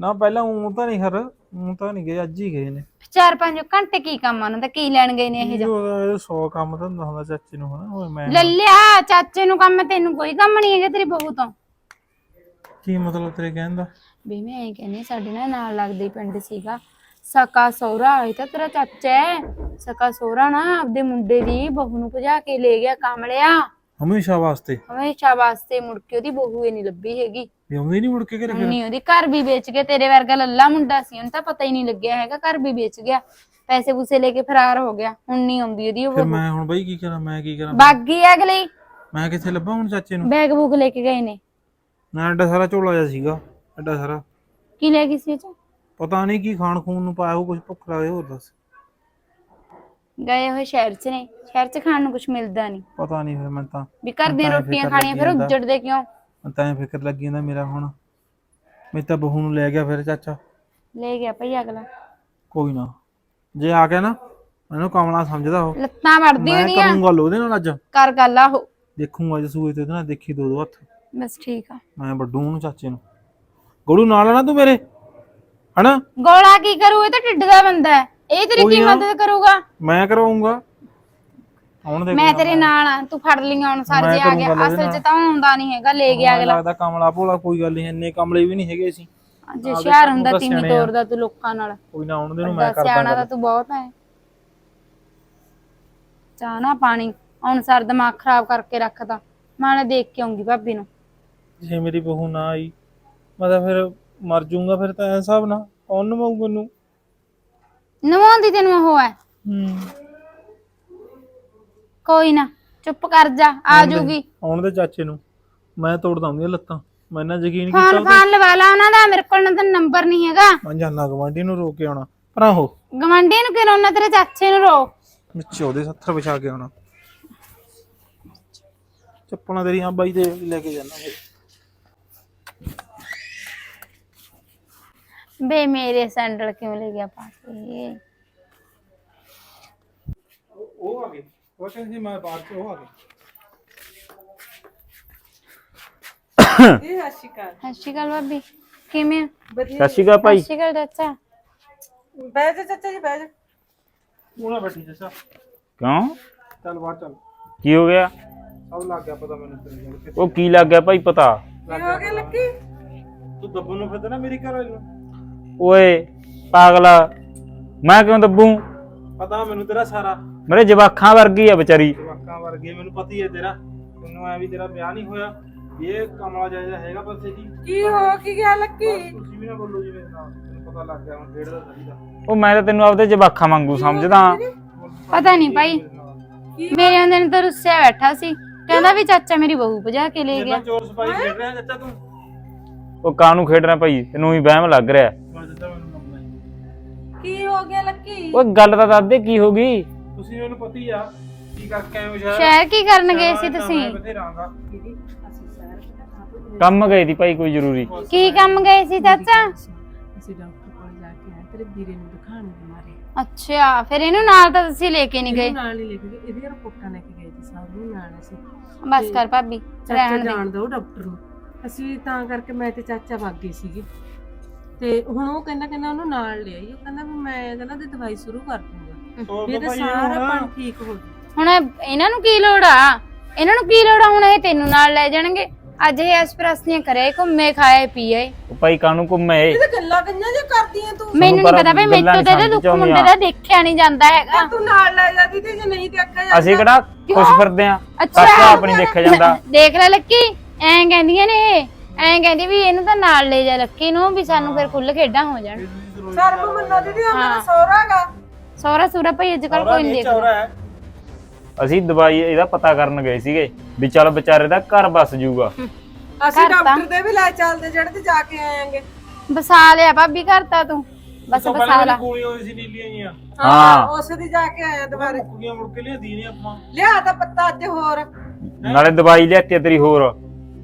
ਨਾ ਪਹਿਲਾਂ ਉਹ ਤਾਂ ਨਹੀਂ ਖਰ ਉਹ ਤਾਂ ਨਹੀਂ ਗਏ ਅੱਜ ਹੀ ਗਏ ਨੇ। ਚਾਰ ਪੰਜ ਘੰਟੇ ਕੀ ਕੰਮ ਆ ਉਹਨਾਂ ਦਾ ਕੀ ਲੈਣ ਗਏ ਨੇ ਇਹ ਜਾ? ਉਹ 100 ਕੰਮ ਤਾਂ ਹੁੰਦਾ ਹੁੰਦਾ ਚਾਚੇ ਨੂੰ ਹਨਾ ਓਏ ਮੈਂ ਲੱਲਿਆ ਚਾਚੇ ਨੂੰ ਕੰਮ ਤੈਨੂੰ ਕੋਈ ਕੰਮ ਨਹੀਂ ਹੈਗਾ ਤੇਰੀ ਬਹੂ ਤੋਂ। ਕੀ ਮਤਲਬ ਤੇਰੇ ਕਹਿਣ ਦਾ? ਵੀ ਮੈਂ ਐਂ ਕਹਿੰਦੀ ਸਾਡੇ ਨਾਲ ਨਾਲ ਲੱਗਦੇ ਪਿੰਡ ਸੀਗਾ। ਸਕਾ ਸੋਹਰਾ ਇਹ ਤਾਂ ਤੇਰਾ ਚਾਚਾ ਹੈ। ਸਕਾ ਸੋਹਰਾ ਨਾ ਆਪਦੇ ਮੁੰਡੇ ਦੀ ਬਹੂ ਨੂੰ ਭਜਾ ਕੇ ਲੈ ਗਿਆ ਕਾਮਲਿਆ। ਹਮੇਸ਼ਾ ਵਾਸਤੇ? ਹਮੇਸ਼ਾ ਵਾਸਤੇ ਮੁੜ ਕੇ ਉਹਦੀ ਬਹੂ ਹੀ ਨਹੀਂ ਲੱਭੀ ਹੈਗੀ। ਵੀ ਆਉਂਦੇ ਨਹੀਂ ਮੁੜ ਕੇ ਘਰੇ ਫਿਰ? ਨਹੀਂ ਉਹਦੀ ਘਰ ਵੀ ਵੇਚ ਕੇ ਤੇਰੇ ਵਰਗਾ ਲੱਲਾ ਮੁੰਡਾ ਸੀ ਉਹਨੂੰ ਤਾਂ ਪਤਾ ਹੀ ਨਹੀਂ ਲੱਗਿਆ ਹੈਗਾ ਘਰ ਵੀ ਵੇਚ ਗਿਆ। ਪੈਸੇ ਪੂਸੇ ਲੈ ਕੇ ਫਰਾਰ ਹੋ ਗਿਆ ਹੁਣ ਨਹੀਂ ਆਉਂਦੀ ਉਹਦੀ ਉਹ ਫਿਰ ਬਹੂ। ਮੈਂ ਹੁਣ ਬਾਈ ਕੀ ਕਰਾਂ ਮੈਂ ਕੀ ਕਰਾਂ? ਬਾਗੀ ਅਗਲੀ। ਮੈਂ ਕਿੱਥੇ ਲੱਭਾਂ ਹੁਣ ਚਾਚੇ ਨੂੰ? ਬੈਗ ਬੁੱਕ ਲੈ ਕੇ ਗਏ ਨੇ। ਨਾ ਐਡਾ ਸਾਰਾ ਝੋਲਾ ਜਿਹਾ ਸੀਗਾ ਐਡਾ ਸਾਰਾ। ਕੀ ਲੈ ਗਈ ਸੀ ਉਹ 'ਚ? ਪਤਾ ਨਹੀਂ ਕੀ ਖਾਣ ਖੂਨ ਨੂੰ ਪਾਇਆ ਉਹ ਕੁਝ ਭੁੱਖ ਲੱਗੇ ਹੋਰ ਦੱਸ। ਗਏ ਹੋਏ ਸ਼ਹਿਰ 'ਚ ਨੇ ਸ਼ਹਿਰ 'ਚ ਖਾਣ ਨੂੰ ਕੁਝ ਮਿਲਦਾ ਨਹੀਂ। ਪਤਾ ਨਹੀਂ ਫਿਰ ਮੈਂ ਤਾਂ। ਵੀ ਘਰ ਦੀਆਂ ਰੋਟੀਆਂ ਖਾਣੀਆਂ ਫਿਰ। ਉੱਜੜਦੇ ਕਿਉਂ? ਮੈਂ ਤਾਂ ਐਂ ਫਿਕਰ ਲੱਗੀ ਜਾਂਦਾ ਮੇਰਾ ਹੁਣ। ਮੈਂ ਤਾਂ ਬਹੂ ਨੂੰ ਲੈ ਗਿਆ ਫਿਰ ਚਾਚਾ। ਲੈ ਗਿਆ ਭਈ ਅਗਲਾ। ਕੋਈ ਨਾ। ਜੇ ਆ ਗਿਆ ਨਾ ਮੈਨੂੰ ਕਮਲਾ ਸਮਝਦਾ ਉਹ। ਲੱਤਾਂ ਵੜਦੀ ਮੈਂ ਉਹਦੀਆਂ ਕਰੂੰਗਾ ਲੋ ਉਹਦੇ ਨਾਲ ਅੱਜ। ਕਰ ਗੱਲ ਆਹੋ ਦੇਖੂੰਗਾ ਅੱਜ ਸੂਏ ਤੇ ਉਹਦੇ ਨਾਲ ਦੇਖੀ ਦੋ ਦੋ ਹੱਥ। ਬਸ ਠੀਕ ਆ। ਮੈਂ ਵੱਡੂ ਉਹਨੂੰ ਚਾਚੇ ਨੂੰ। ਗੋਲੂ ਨਾਲ ਆ ਨਾ ਤੂੰ ਮੇਰੇ। ਹਨਾ? ਗੋਲਾ ਕੀ ਕਰੂ? ਇਹ ਤਾਂ ਢਿੱਡ ਦਾ ਬੰਦਾ ਹੈ। ਇਹ ਤੇਰੀ ਕੀ। ਮਦਦ ਕਰੂਗਾ? ਮੈਂ ਕਰਵਾਉਂਗਾ ਆਉਣ ਦੇ ਮੈਂ ਤੇਰੇ ਨਾਲ ਆ ਤੂੰ ਫੜ ਲਈਆਂ ਹੁਣ ਸਰ ਜੇ ਆ ਗਿਆ। ਅਸਲ 'ਚ ਤਾਂ ਆਉਂਦਾ ਨਹੀਂ ਹੈਗਾ ਲੈ ਗਿਆ ਅਗਲਾ। ਲੱਗਦਾ ਕਮਲਾ ਭੋਲਾ ਕੋਈ ਗੱਲ ਨਹੀਂ ਇੰਨੇ ਕਮਲੇ ਵੀ ਨਹੀਂ ਹੈਗੇ ਅਸੀਂ। ਅੱਜ ਸ਼ਹਿਰ ਹੁੰਦਾ ਤੀਵੀਂ। ਤੋਰਦਾ ਤੂੰ ਲੋਕਾਂ ਨਾਲ। ਕੋਈ ਨਾ ਆਉਣ ਦੇ ਨੂੰ ਮੈਂ ਕਰਦਾ ਸਿਆਣਾ ਤਾਂ ਤੂੰ ਬਹੁਤ ਹੈ ਚਾਹ ਨਾ ਪਾਣੀ ਹੁਣ ਸਰ ਦਿਮਾਗ ਖਰਾਬ ਕਰਕੇ ਰੱਖਦਾ ਮੈਂ ਦੇਖ ਕੇ ਆਉਂਗੀ ਭਾਬੀ ਨੂੰ। ਜੇ ਮੇਰੀ ਬਹੂ ਨਾ ਆਈ ਮੈਂ ਤਾਂ ਫਿਰ ਮਰ ਜਾਊਂਗਾ ਫਿਰ ਤਾਂ ਐ ਹਿਸਾਬ ਨਾ। ਕੌਣ ਨਵਾਊ ਮੈਨੂੰ? ਨਵਾਉਂਦੀ ਤੈਨੂੰ ਉਹ ਹੈ। ਹੂੰ। ਕੋਈ ਨਾ ਚੁੱਪ ਕਰ ਜਾ ਆ ਜਾਊਗੀ। ਆਉਣ ਦੇ ਚਾਚੇ ਨੂੰ। ਮੈਂ ਤੋੜ ਦਊਂਗੀ ਲੱਤਾਂ। ਮੈਂ ਨਾ ਯਕੀਨ ਕੀਤਾ ਫੋਨ ਫਾਨ ਲਵਾ ਲਾ ਉਹਨਾਂ ਦਾ ਮੇਰੇ ਕੋਲ ਨਾ ਤਾਂ ਨੰਬਰ ਨਹੀਂ ਹੈਗਾ। ਮੈਂ ਜਾਨਾ ਗਵਾਂਢੀ ਨੂੰ ਰੋਕ ਕੇ ਆਉਣਾ। ਪਰਾਂ ਹੋ। ਗਵੰਡੀ ਨੂੰ ਕਿਹਨਾਂ ਉਹਨਾਂ ਤੇਰੇ ਚਾਚੇ ਨੂੰ ਰੋ। ਵਿੱਚ ਉਹਦੇ ਸੱਥਰ ਵਿਛਾ ਕੇ ਆਉਣਾ। ਚੱਪਲਾਂ ਤੇਰੀਆਂ ਬਾਈ ਤੇ ਲੈ ਕੇ ਜਾਣਾ ਫਿਰ। ਬੇ ਮੇਰੇ ਸੈਂਡਲ ਕਿਉਂ ਲੈ ਗਿਆ ਪਾ ਕੇ ਉਹ ਆ ਗਏ ਉਹ ਕਹਿੰਦੀ ਮੈਂ ਬਾਅਦ ਚ ਉਹ ਆ ਗਏ ਇਹ ਹਸ਼ਿਕਾ ਸਤਿ ਸ਼੍ਰੀ ਅਕਾਲ ਭਾਬੀ ਕਿਵੇਂ ਆ? ਵਧੀਆ ਸਤਿ ਸ਼੍ਰੀ ਅਕਾਲ ਭਾਈ ਸਤਿ ਸ਼੍ਰੀ ਅਕਾਲ ਚਾਚਾ ਬਹਿ ਜਾ ਚਾਚਾ ਜੀ ਬਹਿ ਜਾ ਉਹ ਨਾ ਬੈਠੀ ਜੱਸਾ ਕਿਉਂ ਚੱਲ ਬਾਹਰ ਚੱਲ ਕੀ ਹੋ ਗਿਆ ਸਭ ਲੱਗ ਗਿਆ ਪਤਾ ਮੈਨੂੰ ਤੇਰੀ ਗੱਲ ਕਿੱਥੇ ਉਹ ਕੀ ਲੱਗ ਗਿਆ ਭਾਈ ਪਤਾ ਕੀ ਹੋ ਗਿਆ ਲੱਕੀ ਤੂੰ ਦੱਬੂ ਨੂੰ ਫਿਰਦਾ ਨਾ ਮੇਰੀ ਘਰ ਵਾਲੀ ਨੂੰ ਓਏ ਪਾਗਲਾ ਮੈਂ ਕਿਉਂ ਦੱਬੂ? ਪਤਾ ਮੈਨੂੰ ਤੇਰਾ ਸਾਰਾ। ਮੇਰੇ ਜਵਾਖਾਂ ਵਰਗੀ ਆ ਵਿਚਾਰੀ। ਜਵਾਕਾਂ ਵਰਗੇ ਮੈਨੂੰ ਪਤਾ ਹੀ ਹੈ ਤੇਰਾ। ਮੈਨੂੰ ਐ ਵੀ ਤੇਰਾ ਵਿਆਹ ਨਹੀਂ ਹੋਇਆ। ਇਹ ਕਮਲਾ ਜਾਇਦਾ ਹੈਗਾ ਪਾਸੇ ਜੀ ਕੀ ਹੋ ਕੀ ਗਿਆ ਲੱਕੀ ਤੁਸੀਂ ਵੀ ਨਾ ਬੋਲੋ ਜੀ ਮੇਰੇ ਨਾਲ। ਮੈਨੂੰ ਪਤਾ ਲੱਗ ਗਿਆ ਹੁਣ ਡੇਢ ਦਾ ਸਹੀ ਦਾ। ਉਹ ਮੈਂ ਤਾਂ ਤੈਨੂੰ ਆਪਦੇ ਜਵਾਖਾਂ ਵਾਂਗੂ ਸਮਝਦਾ। ਪਤਾ ਨਹੀਂ ਭਾਈ। ਮੇਰੇ ਨੇ ਤਾਂ ਰੁੱਸਿਆ ਬੈਠਾ ਸੀ। ਕਹਿੰਦਾ ਵੀ ਚਾਚਾ ਮੇਰੀ ਬਹੂ ਭਜਾ ਕੇ ਲੈ ਗਿਆ। ਚੋਰ ਸਪਾਈ ਖੇਡ ਰਿਹਾ ਚਾਚਾ ਤੂੰ? ਉਹ ਕਾਹਨੂੰ ਖੇਡਣਾ ਭਾਈ? ਤੈਨੂੰ ਹੀ ਵਹਿਮ ਲੱਗ ਰਿਹਾ। ਮੈਨੂੰ ਕੀ ਹੋ ਗਿਆ ਲੱਕੀ? ਓਏ ਗੱਲ ਤਾਂ ਦੱਸ ਦੇ ਕੀ ਹੋ ਗਈ? ਤੁਸੀਂ ਮੈਨੂੰ ਪਤਾ ਹੀ ਆ ਕੀ ਕਰਕੇ ਆਏ ਹੋ ਸ਼ਹਿਰ? ਸ਼ਹਿਰ ਕੀ ਕਰਨ ਗਏ ਸੀ ਮੈਂ ਤੁਸੀਂ? ਬਥੇਰਾਂਗਾ। ਦੀਦੀ ਅਸੀਂ ਸੈਰ ਪਤਾ ਕੰਮ ਗਈ ਦੀ ਭਾਈ ਕੋਈ ਜ਼ਰੂਰੀ। ਕੀ ਕੰਮ ਗਏ ਸੀ ਚਾਚਾ? ਅਸੀਂ ਡਾਕਟਰ ਕੋਲ ਜਾ ਕੇ ਆਏ ਤੇਰੇ ਵੀਰੇ ਨੂੰ ਦਿਖਾਣ ਬਿਮਾਰੀ ਅੱਛਾ ਫਿਰ ਇਹਨੂੰ ਨਾਲ ਤਾਂ ਤੁਸੀਂ ਲੈ ਕੇ ਨਹੀਂ ਗਏ? ਨਾਲ ਹੀ ਲੈ ਕੇ ਗਏ ਇਹਦੀਆਂ ਰਿਪੋਰਟਾਂ ਲੈ ਕੇ ਗਏ ਸੀ ਸਾਰੀਆਂ ਨਾਲ ਅਸੀਂ। ਬਸ ਕਰ ਭਾਬੀ ਚਾਚਾ ਰਹਿਣ ਦੇ। ਜਾਣ ਦੋ ਡਾਕਟਰ ਨੂੰ। ਅਸੀਂ ਤਾਂ ਕਰਕੇ ਮੈਂ ਤੇ ਚਾਚਾ ਵਗ ਗਏ ਸੀਗੇ। ਤੇ ਹੁਣ ਉਹ ਕਹਿੰਦਾ ਕਹਿੰਦਾ ਉਹਨੂੰ ਨਾਲ ਲੈ ਆਈ ਉਹ ਕਹਿੰਦਾ ਵੀ ਮੈਂ ਕਹਿੰਦਾ ਦੀ ਦਵਾਈ ਸ਼ੁਰੂ ਕਰ ਦੂੰਗਾ। ਵੀ ਇਹਦਾ ਸਾਰਾ ਪਣ ਠੀਕ ਹੋ ਜੂ ਹੁਣ ਇਹਨਾਂ ਨੂੰ ਕੀ ਲੋੜ ਆ? ਇਹਨਾਂ ਨੂੰ ਕੀ ਲੋੜ ਆ? ਹੁਣ ਇਹ ਤੈਨੂੰ ਨਾਲ ਲੈ ਜਾਣਗੇ। ਅੱਜ ਇਹ ਐਸਪ੍ਰੈਸੀਆਂ ਕਰੇ ਘੁੰਮੇ ਖਾਏ ਪੀਏ। ਭਾਈ ਕਾਹਨੂੰ ਘੁੰਮੇ? ਇਹ ਤਾਂ ਗੱਲਾਂ ਕਈਆਂ ਜੇ ਕਰਦੀਆਂ ਤੂੰ। ਮੈਨੂੰ ਨਹੀਂ ਪਤਾ ਭਈ ਮੈਨੂੰ ਤਾਂ ਇਹਦੇ ਦੁੱਖ ਮੁੰਡੇ ਦਾ ਦੇਖਿਆ ਨਹੀਂ ਜਾਂਦਾ ਹੈਗਾ। ਤੂੰ ਨਾਲ ਲੈ ਜਾਂਦੀ ਤੇ ਜੇ ਨਹੀਂ ਤੇ ਅੱਖਾਂ ਅਸੀਂ ਕਿਹੜਾ ਖੁਸ਼ ਫਿਰਦੇ ਆ? ਅੱਛਾ। ਆਪਣੀ ਦੇਖਿਆ ਜਾਂਦਾ। ਦੇਖ ਲੈ ਲੱਕੀ ਐਂ ਕਹਿੰਦੀਆਂ ਨੇ ਇਹ। ਐਂ ਕਹਿੰਦੀ ਵੀ ਇਹਨੂੰ ਤਾਂ ਨਾਲ ਲੈ ਜਾ ਲੱਕੀ ਨੂੰ ਵੀ ਸਾਨੂੰ ਫਿਰ ਖੁੱਲ ਖੇਡਾਂ ਹੋ ਜਾਣ। ਸਰਬ ਮੰਨੋ ਦੀਦੀ ਆ ਮੇਰਾ ਸੋਹਰਾਗਾ ਸੋਹਰਾ ਸੂਰਾ ਭਈ ਅੱਜ ਕੱਲ ਕੋਈ ਨਹੀਂ ਦੇਖਦਾ। ਅਸੀਂ ਦਵਾਈ ਇਹਦਾ ਪਤਾ ਕਰਨ ਗਏ ਸੀਗੇ ਵੀ ਚੱਲ ਵਿਚਾਰੇ ਦਾ ਘਰ ਬਸ ਜਾਊਗਾ। ਅਸੀਂ ਡਾਕਟਰ ਦੇ ਵੀ ਲੈ ਚੱਲਦੇ ਜਿਹੜੇ ਤੇ ਜਾ ਕੇ ਆਏਾਂਗੇ ਬਸਾ ਲਿਆ ਭਾਬੀ ਘਰ ਤਾਂ ਤੂੰ। ਬਸ ਬਸਾ ਲਾ। ਮੇਰੀ ਗੋਲੀ ਹੋਈ ਸੀ ਨੀਲੀਆਂ ਜੀਆਂ। ਹਾਂ। ਉਸ ਦੀ ਜਾ ਕੇ ਆਇਆ ਦੁਬਾਰੇ। ਕੁੜੀਆਂ ਮੁੜ ਕੇ ਲਿਆਦੀ ਨੇ ਆਪਾਂ। ਲਿਆ ਤਾਂ ਪੱਤਾ ਅੱਜ ਹੋਰ। ਨਾਲੇ ਦਵਾਈ ਲਿਆਤੀ ਤੇਰੀ ਹੋਰ।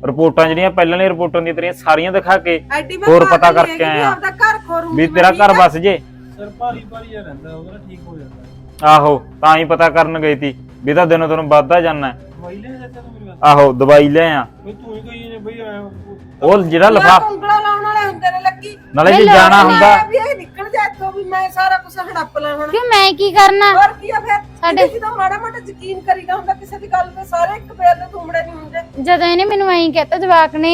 ਰਿਪੋਰਟਾਂ ਜਿਹੜੀਆਂ ਪਹਿਲਾਂ ਵਾਲੀਆਂ ਰਿਪੋਰਟਾਂ ਦੀਆਂ ਤੇਰੀਆਂ ਸਾਰੀਆਂ ਦਿਖਾ ਕੇ ਐਡੀ ਹੋਰ ਪਤਾ ਕਰਕੇ ਆਇਆ। ਆਪਦਾ ਘਰ ਖੋਰੂੰਗੀ ਵੀ ਤੇਰਾ ਘਰ? ਬਸ ਜੇ। ਸਿਰ ਭਾਰੀ ਭਾਰੀ ਜਿਹਾ ਰਹਿੰਦਾ ਉਹਦਾ ਠੀਕ ਹੋ ਜਾਂਦਾ। ਆਹੋ ਤਾਂ ਹੀ ਪਤਾ ਕਰਨ ਗਈ ਤੀ ਵੀ ਤਾਂ ਦਿਨੋਂ ਦਿਨ ਵੱਧਦਾ ਜਾਣਾ ਦਵਾਈ ਲੈ ਜਾਂਦਾ ਤੂੰ ਮੇਰੇ ਆਹੋ ਦਵਾਈ ਲੈ ਆ। ਬਈ ਤੂੰ ਹੀ ਕਹੀ ਨੇ ਬਈ ਐਂ ਉਹ ਜਿਹੜਾ ਨਾ ਲਫਾਫ ਉਂਗਲਾਂ ਲਾਉਣ ਵਾਲੇ ਹੁੰਦੇ ਨੇ ਲੱਗੀ। ਨਾਲੇ ਜੇ ਜਾਣਾ ਹੁੰਦਾ। ਮੈਂ ਸਾਰਾ ਕੁਝ ਹੜੱਪ ਲਾਂ ਹੁਣ। ਕਿਉਂ ਮੈਂ ਕੀ ਕਰਨਾ? ਹੋਰ ਕੀ ਆ ਫਿਰ? ਸਾਡੇ- ਜਦੋਂ ਮਾੜਾ ਮਾੜਾ ਯਕੀਨ ਕਰੀਦਾ ਹੁੰਦਾ ਕਿਸੇ ਦੀ ਗੱਲ ਤੇ ਸਾਰੇ ਇੱਕ ਪੈਰ ਦੇ ਤੁਮੜੇ ਨਹੀਂ ਹੁੰਦੇ। ਜਦੋਂ ਇਹਨੇ ਮੈਨੂੰ ਐਂ ਕਹਿਤਾ ਜਵਾਕ ਨੇ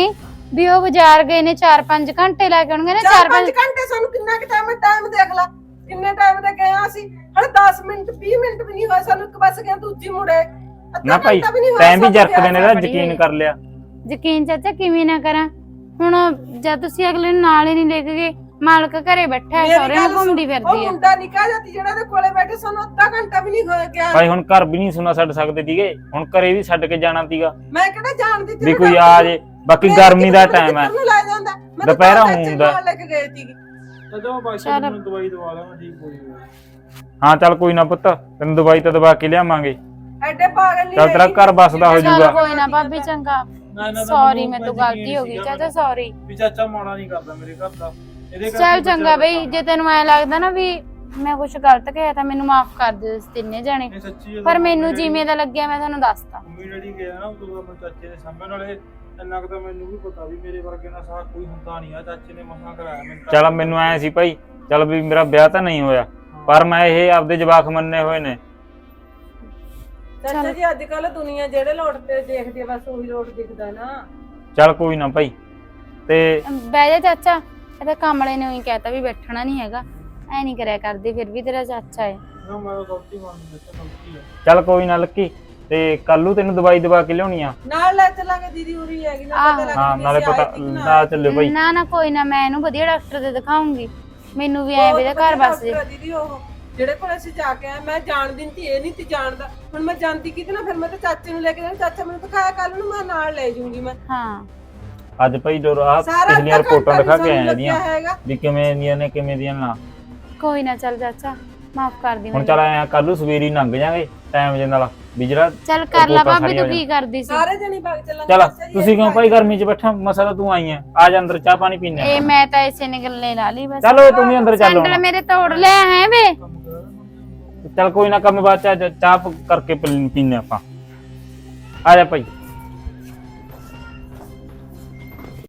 ਵੀ ਉਹ ਬਾਜ਼ਾਰ ਗਏ ਨੇ 4-5 ਘੰਟੇ ਲਾ ਕੇ ਆਉਣਗੇ ਨਾ ਚਾਰ 4-5 ਪੰਜ ਘੰਟੇ ਸਾਨੂੰ ਕਿੰਨਾ ਕਿ ਟਾਈਮ ਟਾਈਮ ਦੇਖ ਲਾ। ਕਿੰਨੇ ਟਾਈਮ ਦੇ ਗਏ ਆ ਅਸੀਂ? ਹਲੇ 10 ਮਿੰਟ 20 ਮਿੰਟ ਵੀ ਨਹੀਂ ਹੋਏ ਸਾਨੂੰ ਇੱਕ ਬੱਸ ਗਿਆ ਦੂਜੀ ਮੁੜੇ। ਅੱਧਾ ਨਾ ਭਾਈ ਘੰਟਾ ਵੀ ਨਹੀਂ ਹੋਇਆ ਟਾਈਮ ਵੀ ਸਾਨੂੰ ਜਰਕਦੇ ਨੇ ਦਾ ਬੜੀ ਯਕੀਨ ਹੋਈ। ਕਰ ਲਿਆ। ਯਕੀਨ ਚਾਚਾ ਕਿਵੇਂ ਨਾ ਕਰਾਂ? ਹੁਣ ਜਦ ਤੁਸੀਂ ਅਗਲੇ ਨੂੰ ਨਾਲ ਹੀ ਨਹੀਂ ਲੈ ਕੇ ਗਏ ਮਾਲਕ ਘਰੇ ਬੈਠਾ ਹੈ ਸਹੁਰੇ ਗੱਲ ਨੂੰ ਘੁੰਮਦੀ ਫਿਰਦੀ ਉਹ ਹੈ। ਮੁੰਡਾ ਨਿਕਾ ਜਾਂਦੀ ਜਿਹੜਾ ਦੇ ਕੋਲੇ ਬੈਠੇ ਸਾਨੂੰ ਅੱਧਾ ਘੰਟਾ ਵੀ ਨਹੀਂ ਹੋਇਆ ਗਿਆ। ਭਾਈ ਹੁਣ ਘਰ ਵੀ ਨਹੀਂ ਸੁਣਾ ਛੱਡ ਸਕਦੇ ਸੀਗੇ। ਹੁਣ ਘਰੇ ਵੀ ਛੱਡ ਕੇ ਜਾਣਾ ਸੀਗਾ। ਮੈਂ ਕਿਹੜਾ ਜਾਣਦੀ ਵੀ ਕੋਈ ਆ ਜੇ। ਬਾਕੀ ਗਰਮੀ ਦਾ ਟਾਈਮ ਹੈ। ਦੁਪਹਿਰਾ ਹੁੰਦਾ। ਨਾਲ ਲੈ ਕੇ ਗਈ ਸੀਗੀ। ਦਵਾਈ ਦਵਾ ਲਾਂ ਠੀਕ ਹੋ ਜਾਊਗਾ ਹਾਂ ਚੱਲ ਕੋਈ ਨਾ ਪੁੱਤ। ਤੈਨੂੰ ਦਵਾਈ ਤਾਂ ਦਵਾ ਕੇ ਲਿਆਵਾਂਗੇ। ਐਡੇ ਪਾਗਲ ਨਹੀਂ ਚੱਲ ਤੇਰਾ। ਘਰ ਬਸਦਾ ਹੋ ਚਲ ਜਾਊਗਾ। ਕੋਈ ਨਾ ਭਾਬੀ ਚੰਗਾ। ਨਾ ਨਾ ਸੌਰੀ ਮੈਂ ਤੋਂ ਗਲਤੀ ਹੋ ਗਈ। ਚਾਚਾ ਸੌਰੀ ਵੀ ਚਾਚਾ ਮਾੜਾ ਨਹੀਂ ਕਰਦਾ ਮੇਰੇ ਘਰ ਦਾ। ਚੱਲ ਚੰਗਾ ਬਈ। ਜੇ ਤੈਨੂੰ ਐ ਲੱਗਦਾ ਨਾ ਵੀ ਮੈਂ ਕੁਝ ਗਲਤ ਕਿਹਾ ਤਾਂ ਮੈਨੂੰ ਮਾਫ ਕਰ ਦਿਓ ਤੁਸੀਂ ਤਿੰਨੇ ਜਾਣੇ। ਇਹ ਸੱਚੀ ਹੈ ਪਰ ਮੈਨੂੰ ਜਿਵੇਂ ਦਾ ਲੱਗਿਆ ਮੈਂ ਤੁਹਾਨੂੰ ਦੱਸਤਾ। ਮੰਮੀ ਡੈਡੀ ਗਿਆ ਨਾ ਉਦੋਂ ਆਪਣੇ ਚਾਚੇ ਦੇ ਸਾਹਮਣੇ ਨਾਲੇ ਇੰਨਾ ਕੁ ਤਾਂ ਮੈਨੂੰ ਵੀ ਪਤਾ ਵੀ ਮੇਰੇ ਵਰਗੇ ਨਾਲ ਸਾਹ ਕੋਈ ਹੁੰਦਾ ਨਹੀਂ ਆ ਚਾਚੇ ਨੇ ਮਸਾਂ ਕਰਾਇਆ ਮੈਨੂੰ ਤਾਂ। ਚੱਲ ਮੈਨੂੰ ਐ ਸੀ ਭਾਈ ਚੱਲ ਵੀ ਮੇਰਾ ਵਿਆਹ ਤਾਂ ਨਹੀਂ ਹੋਇਆ ਪਰ ਮੈਂ ਇਹ ਆਪਦੇ ਜਵਾਕ ਮੰਨੇ ਹੋਏ ਨੇ। ਚਾਚਾ ਜੀ ਅੱਜ ਕੱਲ ਦੁਨੀਆ ਜਿਹੜੇ ਲੋਟ ਤੇ ਦੇਖਦੀ ਆ ਬਸ ਉਹੀ ਲੋਟ ਦਿਖਦਾ ਨਾ। ਚੱਲ ਕੋਈ ਨਾ ਭਾਈ ਤੇ ਬਹਿ ਜਾ ਚਾਚਾ। ਇਹ ਤਾਂ ਕਮਲੇ ਨੇ ਉਹੀ ਕਹਿਤਾ ਵੀ ਬੈਠਣਾ ਨਹੀਂ ਹੈਗਾ। ਐ ਨਹੀਂ ਕਰਿਆ ਕਰਦੇ ਫਿਰ ਵੀ ਤੇਰਾ ਚਾਚਾ ਹੈ। ਨਾ ਮੈਂ ਤਾਂ ਗਲਤੀ ਮੰਨਦਾ ਚਾਚਾ ਗਲਤੀ ਹੈ। ਚੱਲ ਕੋਈ ਨਾ ਲੱਕੀ ਤੇ ਕੱਲੂ ਤੈਨੂੰ ਦਵਾਈ ਦਵਾ ਕੇ ਲਿਆਉਣੀ ਆ। ਨਾਲ ਲੈ ਚਲਾਂਗੇ ਦੀਦੀ ਉਰੀ ਹੈਗੀ ਨਾ। ਪਤਾ ਲੱਗ ਹਾਂ ਨਾਲੇ ਪਤਾ ਨਾ? ਚੱਲੇ ਭਾਈ ਨਾ ਨਾ ਕੋਈ ਨਾ ਮੈਂ ਇਹਨੂੰ ਵਧੀਆ ਡਾਕਟਰ ਦੇ ਦਿਖਾਉਂਗੀ। ਮੈਨੂੰ ਵੀ ਐ ਵੀ ਇਹਦਾ ਘਰ ਬਸ ਜੇ। ਦੀਦੀ ਉਹ। ਜਿਹੜੇ ਕੋਲ ਅਸੀਂ ਜਾ ਕੇ ਆਏ ਮੈਂ ਜਾਣਦੀ ਨਹੀਂ ਇਹ ਨਹੀਂ ਤੇ ਜਾਣਦਾ। ਹੁਣ ਮੈਂ ਜਾਂਦੀ ਕਿਤੇ ਨਾ ਫਿਰ ਮੈਂ ਤਾਂ ਚਾਚੇ ਨੂੰ ਲੈ ਕੇ ਜਾਣਾ ਚਾਚਾ ਮੈਨੂੰ ਦਿਖਾਇਆ ਕੱਲ ਨੂੰ ਮੈਂ ਨਾਲ ਲੈ ਜਾਊਂਗੀ ਮੈਂ। ਹਾਂ। ਅੱਜ ਭਾਈ ਜੋ ਆਹ ਸਾਰਾ ਪਿਛਲੀਆਂ ਅੱਧਾ ਰਿਪੋਰਟਾਂ ਘੰਟਾ ਦਿਖਾ ਕੇ ਸਾਨੂੰ ਆਏ ਇਹਦੀਆਂ ਲੱਗਿਆ ਹੈਗਾ। ਵੀ ਕਿਵੇਂ ਦੀਆਂ ਨੇ ਕਿਵੇਂ ਦੀਆਂ ਨਾ। ਕੋਈ ਨਾ ਚੱਲ ਚਾਚਾ ਮਾਫ ਕਰ ਦੇ ਹੁਣ ਮੈਨੂੰ। ਚੱਲ ਆਇਆ ਕੱਲੂ ਸਵੇਰੀ ਲੰਘ ਜਾਾਂਗੇ ਟਾਈਮ ਜੇ ਨਾਲ। ਵੀ ਜਿਹੜਾ ਚੱਲ ਕਰ ਲਾ ਰਿਪੋਰਟਾਂ ਭਾਬੀ ਸਾਰੀਆਂ ਤੂੰ ਕੀ ਕਰਦੀ ਸੀ? ਸਾਰੇ ਜਣੇ ਬਾਗ ਚੱਲਾਂਗੇ ਚੱਲ ਚਾਚਾ ਜੀ, ਤੁਸੀਂ ਕਿਉਂ ਭਾਈ। ਗਰਮੀ 'ਚ ਬੈਠਾ? ਮਸਾ ਤੂੰ ਆਈ ਆ ਆ ਜਾ ਅੰਦਰ ਚਾਹ ਪਾਣੀ ਪੀਨੇ ਇਹ ਮੈਂ ਤਾਂ ਇਸੇ ਨੇ ਗੱਲੇ ਲਾ ਲਈ ਬਸ। ਚਲੋ ਤੂੰ ਵੀ ਅੰਦਰ ਚੱਲ ਸੈਂਡਲ ਹੁਣ। ਮੇਰੇ ਤੋੜ ਲਿਆ ਹੈ ਵੇ। ਚੱਲ ਕੋਈ ਨਾ ਕੰਮ ਬਾਅਦ ਚ ਆ ਜਾ, ਚਾਹ ਪ- ਕਰਕੇ ਪੀ- ਪੀਨੇ ਆਪਾਂ। ਆ ਜਾ ਭਾਈ।